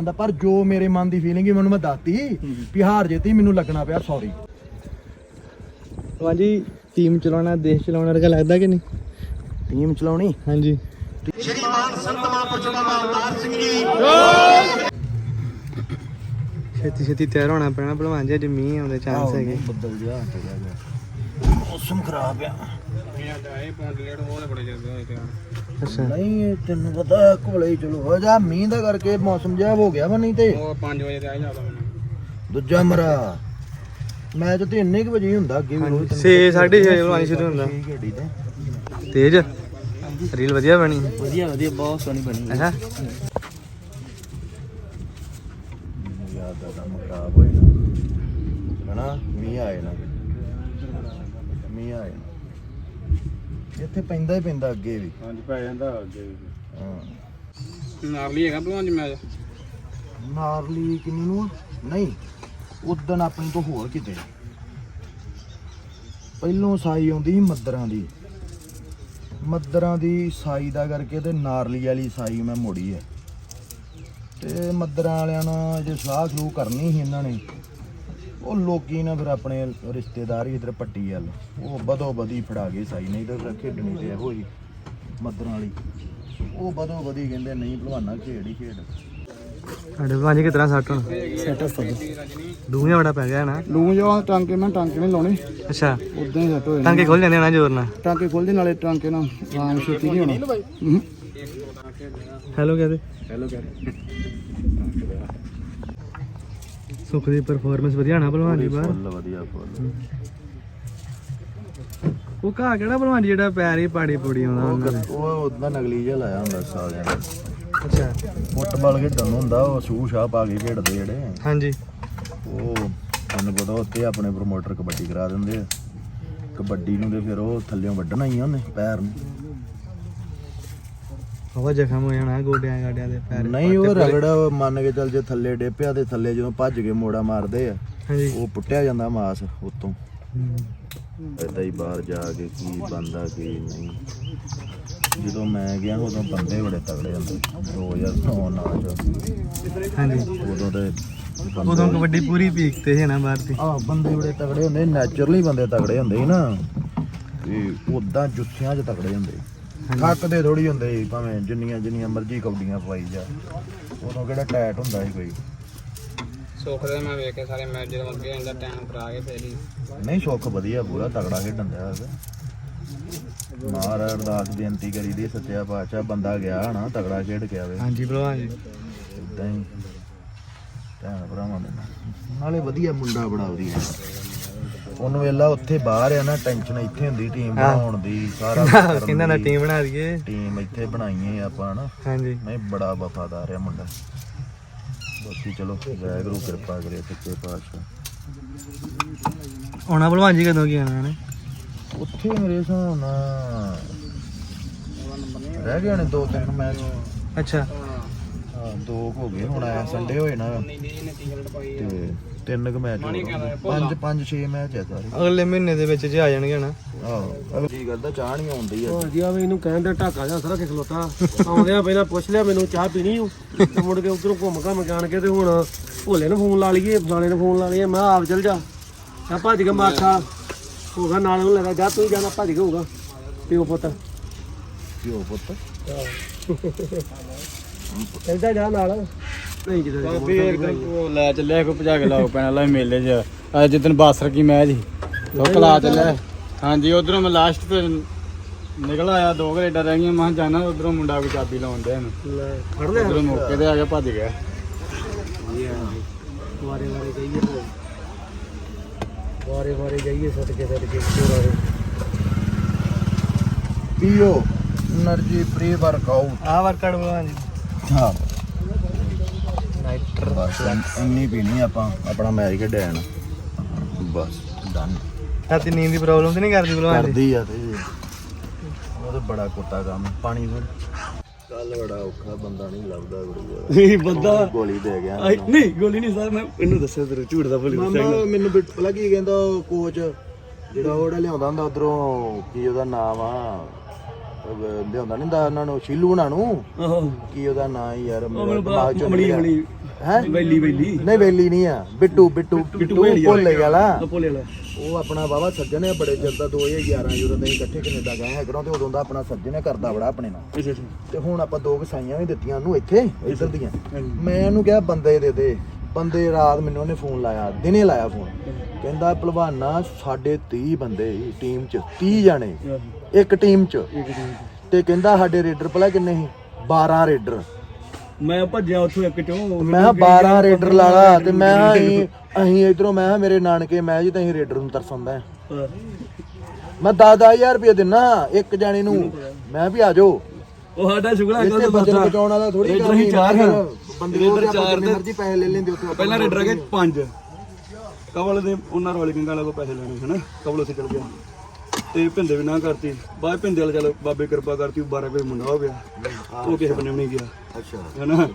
ਜਾਂਦਾ ਪਰ ਜੋ ਮੇਰੇ ਮਨ ਦੀ ਫੀਲਿੰਗ ਹੀ ਮੈਨੂੰ ਮੈਂ ਦੱਸਤੀ ਵੀ ਹਾਰ ਜੇਤੀ ਮੈਨੂੰ ਲੱਗਣਾ ਪਿਆ ਸੌਰੀ ਹਾਂਜੀ ਟੀਮ ਚਲਾਉਣਾ ਦੇਸ਼ ਚਲਾਉਣਾ ਵਰਗਾ ਲੱਗਦਾ ਕਿ ਨਹੀਂ? ਟੀਮ ਚਲਾਉਣੀ? ਹਾਂਜੀ। ਛੇਤੀ ਛੇਤੀ ਤਿਆਰ ਹੋਣਾ ਪੈਣਾ ਭਲਵਾਨ ਜੀ ਅੱਜ ਮੀਂਹ ਆਉਂਦੇ ਚਾਂਸ ਹੈਗੇ। ਬੱਦਲ ਜਿਹਾ ਥੋੜਾ ਜਿਹਾ ਮੌਸਮ ਖਰਾਬ ਆ। ਅੱਛਾ। ਨਹੀਂ ਤੈਨੂੰ ਪਤਾ ਕੋਲੇ ਹੀ ਚਲੋ ਹੋ ਜਾ ਮੀਂਹ ਦਾ ਕਰਕੇ ਮੌਸਮ ਜਿਹਾ ਹੋ ਗਿਆ ਵਾ ਨਹੀਂ ਤੇ। ਉਹ 5 ਵਜੇ ਤੇ ਆ ਜਾਂਦਾ ਮੈਨੂੰ। ਦੂਜਾ ਮਰਾ। ਮੈਚ ਤੇ ਇੰਨੇ ਕੁ ਵਜੇ ਹੀ ਹੁੰਦਾ ਅੱਗੇ ਵੀ ਹਾਂਜੀ, ਰੋਜ਼ ਛੇ, ਸਾਢੇ ਛੇ ਭਲਵਾਨ ਸ਼ੁਰੂ ਹੁੰਦਾ। ਛੇ ਘੜੀ ਤੇ। ਤੇਜ? ਰੀਲ ਵਧੀਆ ਬਣੀ। ਵਧੀਆ ਵਧੀਆ ਬਹੁਤ ਸੋਹਣੀ ਬਣੀ। ਅੱਛਾ। ਯਾਦ ਦਾ ਕੰਮ ਖਰਾਬ ਹੋਇਆ। ਨਾ ਹਨਾ ਮੀਂਹ ਆਏ ਨਾ। ਮੀਂਹ ਆਏ ਨਾ। ਇੱਥੇ ਪੈਂਦਾ ਹੀ ਪੈਂਦਾ ਅੱਗੇ ਵੀ। ਹਾਂਜੀ ਪੈ ਜਾਂਦਾ ਅੱਗੇ ਹਾਂ। ਨਾਰਲੀ ਹੈਗਾ ਭਲਵਾਨ ਜੀ ਮੈਚ ਨਾਰਲੀ ਕਿੰਨੀ ਨੂੰ ਆ? ਨਹੀਂ ਉਦਣ ਆਪਣੀ ਤੋਂ ਹੋਰ ਕਿਤੇ। ਪਹਿਲੋਂ ਸਾਈ ਆਉਂਦੀ ਸੀ ਮੱਦਰਾਂ ਦੀ। ਮੱਦਰਾਂ ਦੀ ਸਾਈ ਦਾ ਕਰਕੇ ਤੇ ਨਾਰਲੀ ਵਾਲੀ ਸਾਈ ਮੈਂ ਮੋੜੀ ਹੈ ਤੇ ਮੱਦਰਾਂ ਵਾਲਿਆਂ ਨਾਲ ਜੇ ਸਲਾਹ ਸ਼ੁਰੂ ਕਰਨੀ ਸੀ ਇਹਨਾਂ ਨੇ ਉਹ ਲੋਕੀ ਨਾ ਫਿਰ ਆਪਣੇ ਰਿਸ਼ਤੇਦਾਰ ਹੀ ਇਧਰ ਪੱਟੀ ਵੱਲ। ਉਹ ਬਦੋ ਬਦੀ ਫੜਾ ਗਏ ਸਾਈ ਨਹੀਂ ਤਾਂ ਫਿਰ ਖੇਡਣੀ ਤੇ ਇਹੋ ਜੀ ਮੱਦਰਾਂ ਵਾਲੀ। ਉਹ ਬਦੋ ਬਦੀ ਕਹਿੰਦੇ ਨਹੀਂ ਭਲਵਾਨਾ ਖੇਡ ਹੀ ਖੇਡ। ਸਾਡੇ ਭਲਵਾਨ ਜੀ ਕਿਤਨਾ ਸੱਟ ਹੁਣ? ਸੈਟ ਡੂੰਘਿਆ ਬੜਾ ਪੈ ਗਿਆ ਨਾ। ਲੂੰ ਜੋ ਟਾਂਕੇ ਮੈਂ ਟਾਂਕੇ ਨਹੀਂ ਲਾਉਣੇ। ਅੱਛਾ। ਉਦਾਂ ਹੀ ਸੈਟ ਹੋਏ ਟਾਂਕੇ ਖੁੱਲ ਜਾਂਦੇ ਨਾ ਜ਼ੋਰ ਨਾਲ। ਟਾਂਕੇ ਖੋਲਦੇ ਨਾਲੇ ਟਾਂਕੇ ਨਾਲ ਆਰਾਮ ਛੇਤੀ ਨਹੀਂ ਹੋਣਾ। ਹੂੰ। ਹੈਲੋ ਕਹਦੇ। ਹੈਲੋ ਕਰ ਸੁੱਖ ਦੀ ਪਰਫਾਰਮੈਂਸ ਵਧੀਆ ਨਾ ਭਲਵਾਨ ਜੀ ਬਾਹਰ? ਫੁੱਲ ਵਧੀਆ ਫੁੱਲ ਉਹ ਘਾਹ ਕਿਹੜਾ ਭਲਵਾਨ ਜੀ ਜਿਹੜਾ ਪੈਰ ਹੀ ਪਾੜੀ ਪੂੜੀ ਆਉਂਦਾ ਉਹ ਉਹਨਾਂ ਦੇ? ਕ- ਉਹ ਉਦਾਂ ਨਕਲੀ ਜਿਹਾ ਲਾਇਆ ਹੁੰਦਾ ਸਾਲਿਆਂ ਨੇ। ਅੱਛਾ। ਫੁੱਟਬਾਲ ਖੇਡਣ ਹੁੰਦਾ ਉਹ ਸੂ ਸ਼ਾਹ ਪਾ ਕੇ ਖੇਡਦੇ ਜਿਹੜੇ। ਹਾਂਜੀ। ਉਹ ਤੁਹਾਨੂੰ ਪਤਾ ਉੱਤੇ ਆਪਣੇ ਪ੍ਰਮੋਟਰ ਕਬੱਡੀ ਕਰਾ ਦਿੰਦੇ ਆ। ਕਬੱਡੀ ਨੂੰ ਤੇ ਫਿਰ ਉਹ ਥੱਲਿਓਂ ਵੱਢਣਾ ਹੀ ਆ ਉਹਨੇ ਪੈਰ ਨੂੰ। ਹਵਾ ਜ਼ਖਮ ਹੋ ਜਾਣਾ ਗੋਡਿਆਂ ਗਾਡਿਆਂ ਦੇ ਪੈਰ ਨਹੀਂ ਉਹ ਰਗੜ ਮੰਨ ਕੇ ਚੱਲ ਜੇ ਥੱਲੇ ਡੇਪਿਆ ਤੇ ਥੱਲੇ ਜਦੋਂ ਭੱਜ ਕੇ ਮੋੜਾ ਮਾਰਦੇ ਆ ਹਾਂਜੀ। ਉਹ ਪੁੱਟਿਆ ਜਾਂਦਾ ਮਾਸ ਉਤੋਂ। ਏਦਾਂ ਹੀ ਬਾਹਰ ਜਾ ਕੇ ਕੀ ਬੰਦਾ ਕੀ ਨਹੀਂ। ਜਦੋਂ ਮੈਂ ਗਿਆ ਉਦੋਂ ਬੰਦੇ ਬੜੇ ਤਗੜੇ ਹੁੰਦੇ। 2009 ਨਾਲ ਹਾਂਜੀ। ਉਦੋਂ ਤੇ ਉਦੋਂ ਕਬੱਡੀ ਪੂਰੀ ਪੀਕ ਤੇ ਹੈ ਨਾ ਬਾਹਰ ਦੀ। ਆ ਬੰਦੇ ਬੜੇ ਤਗੜੇ ਹੁੰਦੇ ਨੈਚੁਰਲੀ ਬੰਦੇ ਤਗੜੇ ਹੁੰਦੇ ਸੀ ਨਾ। ਤੇ ਉਦਾਂ ਜੁੱਸਿਆਂ 'ਚ ਤਗੜੇ ਹੁੰਦੇ। ਥੱਕਦੇ ਥੋੜੀ ਹੁੰਦੇ ਸੀ ਭਾਵੇਂ ਜਿੰਨੀਆਂ ਜਿੰਨੀਆਂ ਮਰਜ਼ੀ ਕਬੱਡੀਆਂ ਪਵਾਈ ਜਾ। ਉਦੋਂ ਕਿਹੜਾ ਟਾਈਟ ਹੁੰਦਾ ਸੀ ਕੋਈ। ਸੁੱਖ ਦੇ ਮੈਂ ਵੇਖ ਕੇ ਸਾਰੇ ਮੈਚ ਜਦੋਂ ਅੱਗੇ ਜਾਂਦਾ ਟਾਈਮ ਕਰਾ ਕੇ ਫੇਰ ਹੀ। ਨਹੀਂ ਸੁੱਖ ਵਧੀਆ ਪੂਰਾ ਤਗੜਾ ਖੇਡਣ ਦਿਆ ਮਾਰ ਅਰਦਾਸ ਬੇਨਤੀ ਕਰੀ ਦੀ ਸੱਚਿਆ ਪਾਤਸ਼ਾਹ ਬੰਦਾ ਗਿਆ ਹਨਾ ਤਗੜਾ ਖੇਡ ਕੇ ਆਵੇ। ਹਾਂਜੀ ਭਲਵਾਨ ਜੀ। ਇਦਾਂ ਹੀ। ਭੈਣ ਭਰਾਵਾਂ ਦੇ ਨਾਲ। ਨਾਲੇ ਵਧੀਆ ਮੁੰਡਾ ਬੜਾ ਵਧੀਆ। ਉਹਨੂੰ ਵੇਲਾ ਉੱਥੇ ਬਾਹਰ ਆ ਨਾ ਟੈਨਸ਼ਨ ਇੱਥੇ ਹੁੰਦੀ ਟੀਮ ਬਣਾਉਣ ਦੀ ਸਾਰਾ ਕੁਛ ਕਰਨ ਦੀ। ਟੀਮ ਬਣਾ ਦਈਏ। ਟੀਮ ਇੱਥੇ ਬਣਾਈਏ ਆਪਾਂ ਨਾ ਹਾਂਜੀ। ਨਹੀਂ ਬੜਾ ਵਫਾਦਾਰ ਆ ਮੁੰਡਾ। ਬਾਕੀ ਚਲੋ ਵਾਹਿਗੁਰੂ ਕਿਰਪਾ ਕਰੇ ਸੱਚੇ ਪਾਤਸ਼ਾਹ। ਆਉਣਾ ਭਲਵਾਨ ਜੀ ਕਦੋਂ ਕੀ ਆਣਾ ਨੇ ਉੱਥੇ ਮੇਰੇ ਹਿਸਾਬ ਨਾਲ ਰਹਿ ਗਏ ਨੇ ਦੋ ਤਿੰਨ ਮੈਚ ਅੱਛਾ। ਦੋ ਕੁ ਹੋ ਗਏ ਹੁਣ ਆ ਸੰਡੇ ਹੋਏ ਨਾ। ਤੇ ਤਿੰਨ ਕੁ ਮੈਚ ਪੰਜ ਪੰਜ ਛੇ ਮੈਚ ਆ ਸਾਰੇ। ਅਗਲੇ ਮਹੀਨੇ ਦੇ ਵਿੱਚ ਜੇ ਆ ਜਾਣਗੇ ਨਾ। ਆਹੋ ਜੀ ਕਰਦਾ ਚਾਹ ਨਹੀਂ ਆਉਂਦੀ ਆ ਵਧੀਆ ਵੀ ਇਹਨੂੰ ਕਹਿਣ ਦਾ ਢਾਕਾ ਜਾ ਸਾਰਾ ਖਲੋਤਾ ਆਉਂਦਿਆਂ ਪਹਿਲਾਂ ਪੁੱਛ ਲਿਆ ਮੈਨੂੰ ਚਾਹ ਪੀਣੀ ਹੂੰ ਤੇ ਮੁੜ ਕੇ ਉਧਰੋਂ ਘੁੰਮ ਘਾਮ ਕੇ ਆਣ ਕੇ ਤੇ ਹੁਣ ਭੋਲੇ ਨੂੰ ਫੋਨ ਲਾ ਲਈਏ ਫਲਾਣੇ ਨੂੰ ਫੋਨ ਲਾ ਲਈਏ। ਮੈਂ ਆਪ ਚੱਲ ਜਾ। ਆ ਭੱਜ ਕੇ ਮਾਥਾ ਹੋਗਾ ਨਾਲ ਉਹਨੂੰ ਲੱਗਾ ਜਾ। ਤੂੰ ਹੀ ਜਾਣਾ ਭੱਜ ਕੇ ਹੋਗਾ ਪਿਓ ਪੁੱਤ। ਪਿਓ ਪੁੱਤ। ਇਹਦਾ ਜਾ ਨਾਲ। ਨਹੀਂ ਕਿਤੇ ਬਾਬੇ ਇੱਕਦਮ ਉਹ ਲੈ ਚੱਲਿਆ ਕੋ ਭਜਾ ਕੇ ਲਾਓ ਪੈਣਾ ਲਾ ਮੇਲੇ 'ਚ। ਅੱਜ ਜਿੱਦਨ ਬਾਸਰ ਕੀ ਮੈਚ ਸੀ ਉਹ ਕਲਾ ਚੱਲਿਆ। ਹਾਂਜੀ ਉਧਰੋਂ ਮੈਂ ਲਾਸਟ ਤੇ ਨਿਕਲ ਆਇਆ ਦੋ ਘਰੇਡਾ ਰਹਿ ਗਈਆਂ ਮੈਂ ਜਾਣਾ ਉਧਰੋਂ ਮੁੰਡਾ ਕੋ ਚਾਬੀ ਲਾਉਣ ਦੇ ਹਨ ਫੜ ਲਿਆ। ਉਧਰੋਂ ਮੌਕੇ ਤੇ ਆ ਕੇ ਭੱਜ ਗਿਆ। ਵਾਰੇ ਵਾਰੇ ਜਾਈਏ ਵਾਰੇ ਵਾਰੇ ਜਾਈਏ ਸਦਕੇ ਸਦਕੇ ਵਾਰੇ। ਪੀਓ એનર્જી પ્રી વર્કઆઉટ આ વર્કઆઉટ ਹਾਂ। ਨਾਈਟਰ ਬਸ ਇੰਨੀ ਪੀਣੀ ਆਪਾਂ ਆਪਣਾ ਮੈਚ ਖੇਡਿਆ ਨਾ ਬਸ ਡਨ ਰਾਤੀ ਨੀਂਦ ਦੀ ਪ੍ਰੋਬਲਮ ਤੇ ਨਹੀਂ ਕਰਦੀ ਭਲਵਾਨ ਜੀ? ਕਰਦੀ ਆ ਤੇ ਉਹ ਤਾਂ ਬੜਾ ਕੁੱਤਾ ਕੰਮ ਪਾਣੀ ਫਿਰ। ਕੱਲ ਬੜਾ ਔਖਾ ਬੰਦਾ ਨਹੀਂ ਲੱਭਦਾ ਗੁਰੂ ਨਹੀਂ ਬੰਦਾ ਗੋਲੀ ਦੇ ਗਿਆ ਆਈ ਨਹੀਂ ਗੋਲੀ ਨਹੀਂ ਸਰ ਮੈਂ ਇਹਨੂੰ ਦੱਸਿਆ ਤੇਰੇ ਝੂਠ ਦਾ ਭੁੱਲ ਮਾਮਾ ਮੈਨੂੰ ਬਿਟ ਪਤਾ ਕੀ ਕਹਿੰਦਾ ਉਹ ਕੋਚ? ਜਿਹੜਾ ਉਹੜਾ ਲਿਆਉਂਦਾ ਹੁੰਦਾ ਉਧਰੋਂ ਕੀ ਉਹਦਾ ਨਾਮ ਆ? ਲਿਆਉਂਦਾ ਨਹੀਂ ਹੁੰਦਾ ਉਹਨਾਂ ਨੂੰ ਸ਼ੀਲੂ ਹੁਣਾਂ ਨੂੰ। ਆਹੋ। ਕੀ ਉਹਦਾ ਨਾਂ ਯਾਰ ਮੇਰਾ ਮੈਨੂੰ ਪਤਾ ਦਿਮਾਗ ਚੋਂ ਅਮਲੀ ਨਿਕਲਿਆ। ਅਮਲੀ। ਹੈ? ਵੈਲੀ ਵੈਲੀ ਨਹੀਂ ਵੇਲੀ ਨਹੀਂ ਆ। ਬਿੱਟੂ ਬਿੱਟੂ ਬਿੱਟੂ ਭੋਲੇ ਵਾਲਾ। ਭੋਲੇ ਵਾਲਾ। ਉਹ ਆਪਣਾ ਬਾਬਾ ਸੱਜਣ ਹੈ ਬੜੇ ਚਿਰ ਦਾ 2011 ਜਦੋਂ ਦੇ ਇਕੱਠੇ ਕੈਨੇਡਾ ਗਏ ਹੈ ਕਰੋਂ ਤੇ ਉਦੋਂ ਦਾ ਆਪਣਾ ਸੱਜਣ ਹੈ ਕਰਦਾ ਬੜਾ ਆਪਣੇ ਨਾਲ। ਅੱਛਾ ਅੱਛਾ। ਤੇ ਹੁਣ ਆਪਾਂ ਦੋ ਕਸਾਈਆਂ ਵੀ ਦਿੱਤੀਆਂ ਉਹਨੂੰ ਇੱਥੇ ਇੱਧਰ ਦੀਆਂ। ਮੈਂ ਉਹਨੂੰ ਕਿਹਾ ਬੰਦੇ ਦੇ ਦੇ। ਬੰਦੇ ਰਾਤ ਮੈਨੂੰ ਉਹਨੇ ਫੋਨ ਲਾਇਆ ਦਿਨੇ ਲਾਇਆ ਫੋਨ। ਕਹਿੰਦਾ ਭਲਵਾਨਾ ਸਾਡੇ 30 ਬੰਦੇ ਟੀਮ 'ਚ 30 ਜਾਣੇ ਇੱਕ ਟੀਮ 'ਚ। ਤੇ ਕਹਿੰਦਾ ਸਾਡੇ ਰੇਡਰ ਭਲਾ ਕਿੰਨੇ ਸੀ? 12 ਰੇਡਰ। ਮੈਂ ਭੱਜਿਆ ਉੱਥੋਂ ਇੱਕ ਚੋਂ। ਮੈਂ ਕਿਹਾ 12 ਰੇਡਰ ਲਾਲਾ ਤੇ ਮੈਂ ਕਿਹਾ ਅਸੀਂ ਅਸੀਂ ਇਧਰੋਂ ਮੈਂ ਕਿਹਾ ਮੇਰੇ ਨਾਨਕੇ ਮੈਂ ਜੀ ਤਾਂ ਅਸੀਂ ਰੇਡਰ ਨੂੰ ਤਰਸੰਦਾ ਹਾਂ। ਮੈਂ 10000 ਰੁਪਏ ਦਿਨਾ ਇੱਕ ਜਾਣੇ ਨੂੰ। ਮੈਂ ਵੀ ਆ ਜਾਓ। ਉਹ ਸਾਡਾ ਸ਼ੁਗਲਾ ਇੱਥੇ ਬਚਨ ਬਚਾਉਣ ਵਾਲਾ ਥੋੜੀ ਰੇਡਰ ਹੀ ਚਾਰ ਫਿਰ ਹਾਂ। ਬੰਦੇ ਰੇਡਰ ਚਾਰ ਤੇ- ਮਰਜ਼ੀ ਪੈਸੇ ਲੈ ਲੈਂਦੇ ਉੱਥੇ ਪਹਿਲਾਂ ਰੇਡਰ ਹੈਗੇ ਪੰਜ। ਕਵਲ ਦੇ ਉਹਨਾਂ ਰੋਲੀ ਗੰਗਾ ਵਾਲੇ ਕੋ ਪੈਸੇ ਲੈਣੇ ਹਨਾ ਕਵਲ ਉੱਥੇ ਚਲ ਗਿਆ। ਤੇ ਭਿੰਦੇ ਵੀ ਨਾ ਕਰਤੀ। ਬਾਅਦ ਭਿੰਦੇ ਵਾਲੇ ਚੱਲ ਬਾਬੇ ਕਿਰਪਾ ਕਰਤੀ 12 ਕੋਈ ਮੁੰਡਾ ਹੋ ਗਿਆ। ਉਹ ਕਿਸੇ ਬੰਨੇ ਵੀ ਨਹੀਂ ਗਿਆ। ਅੱਛਾ। ਹਨਾ?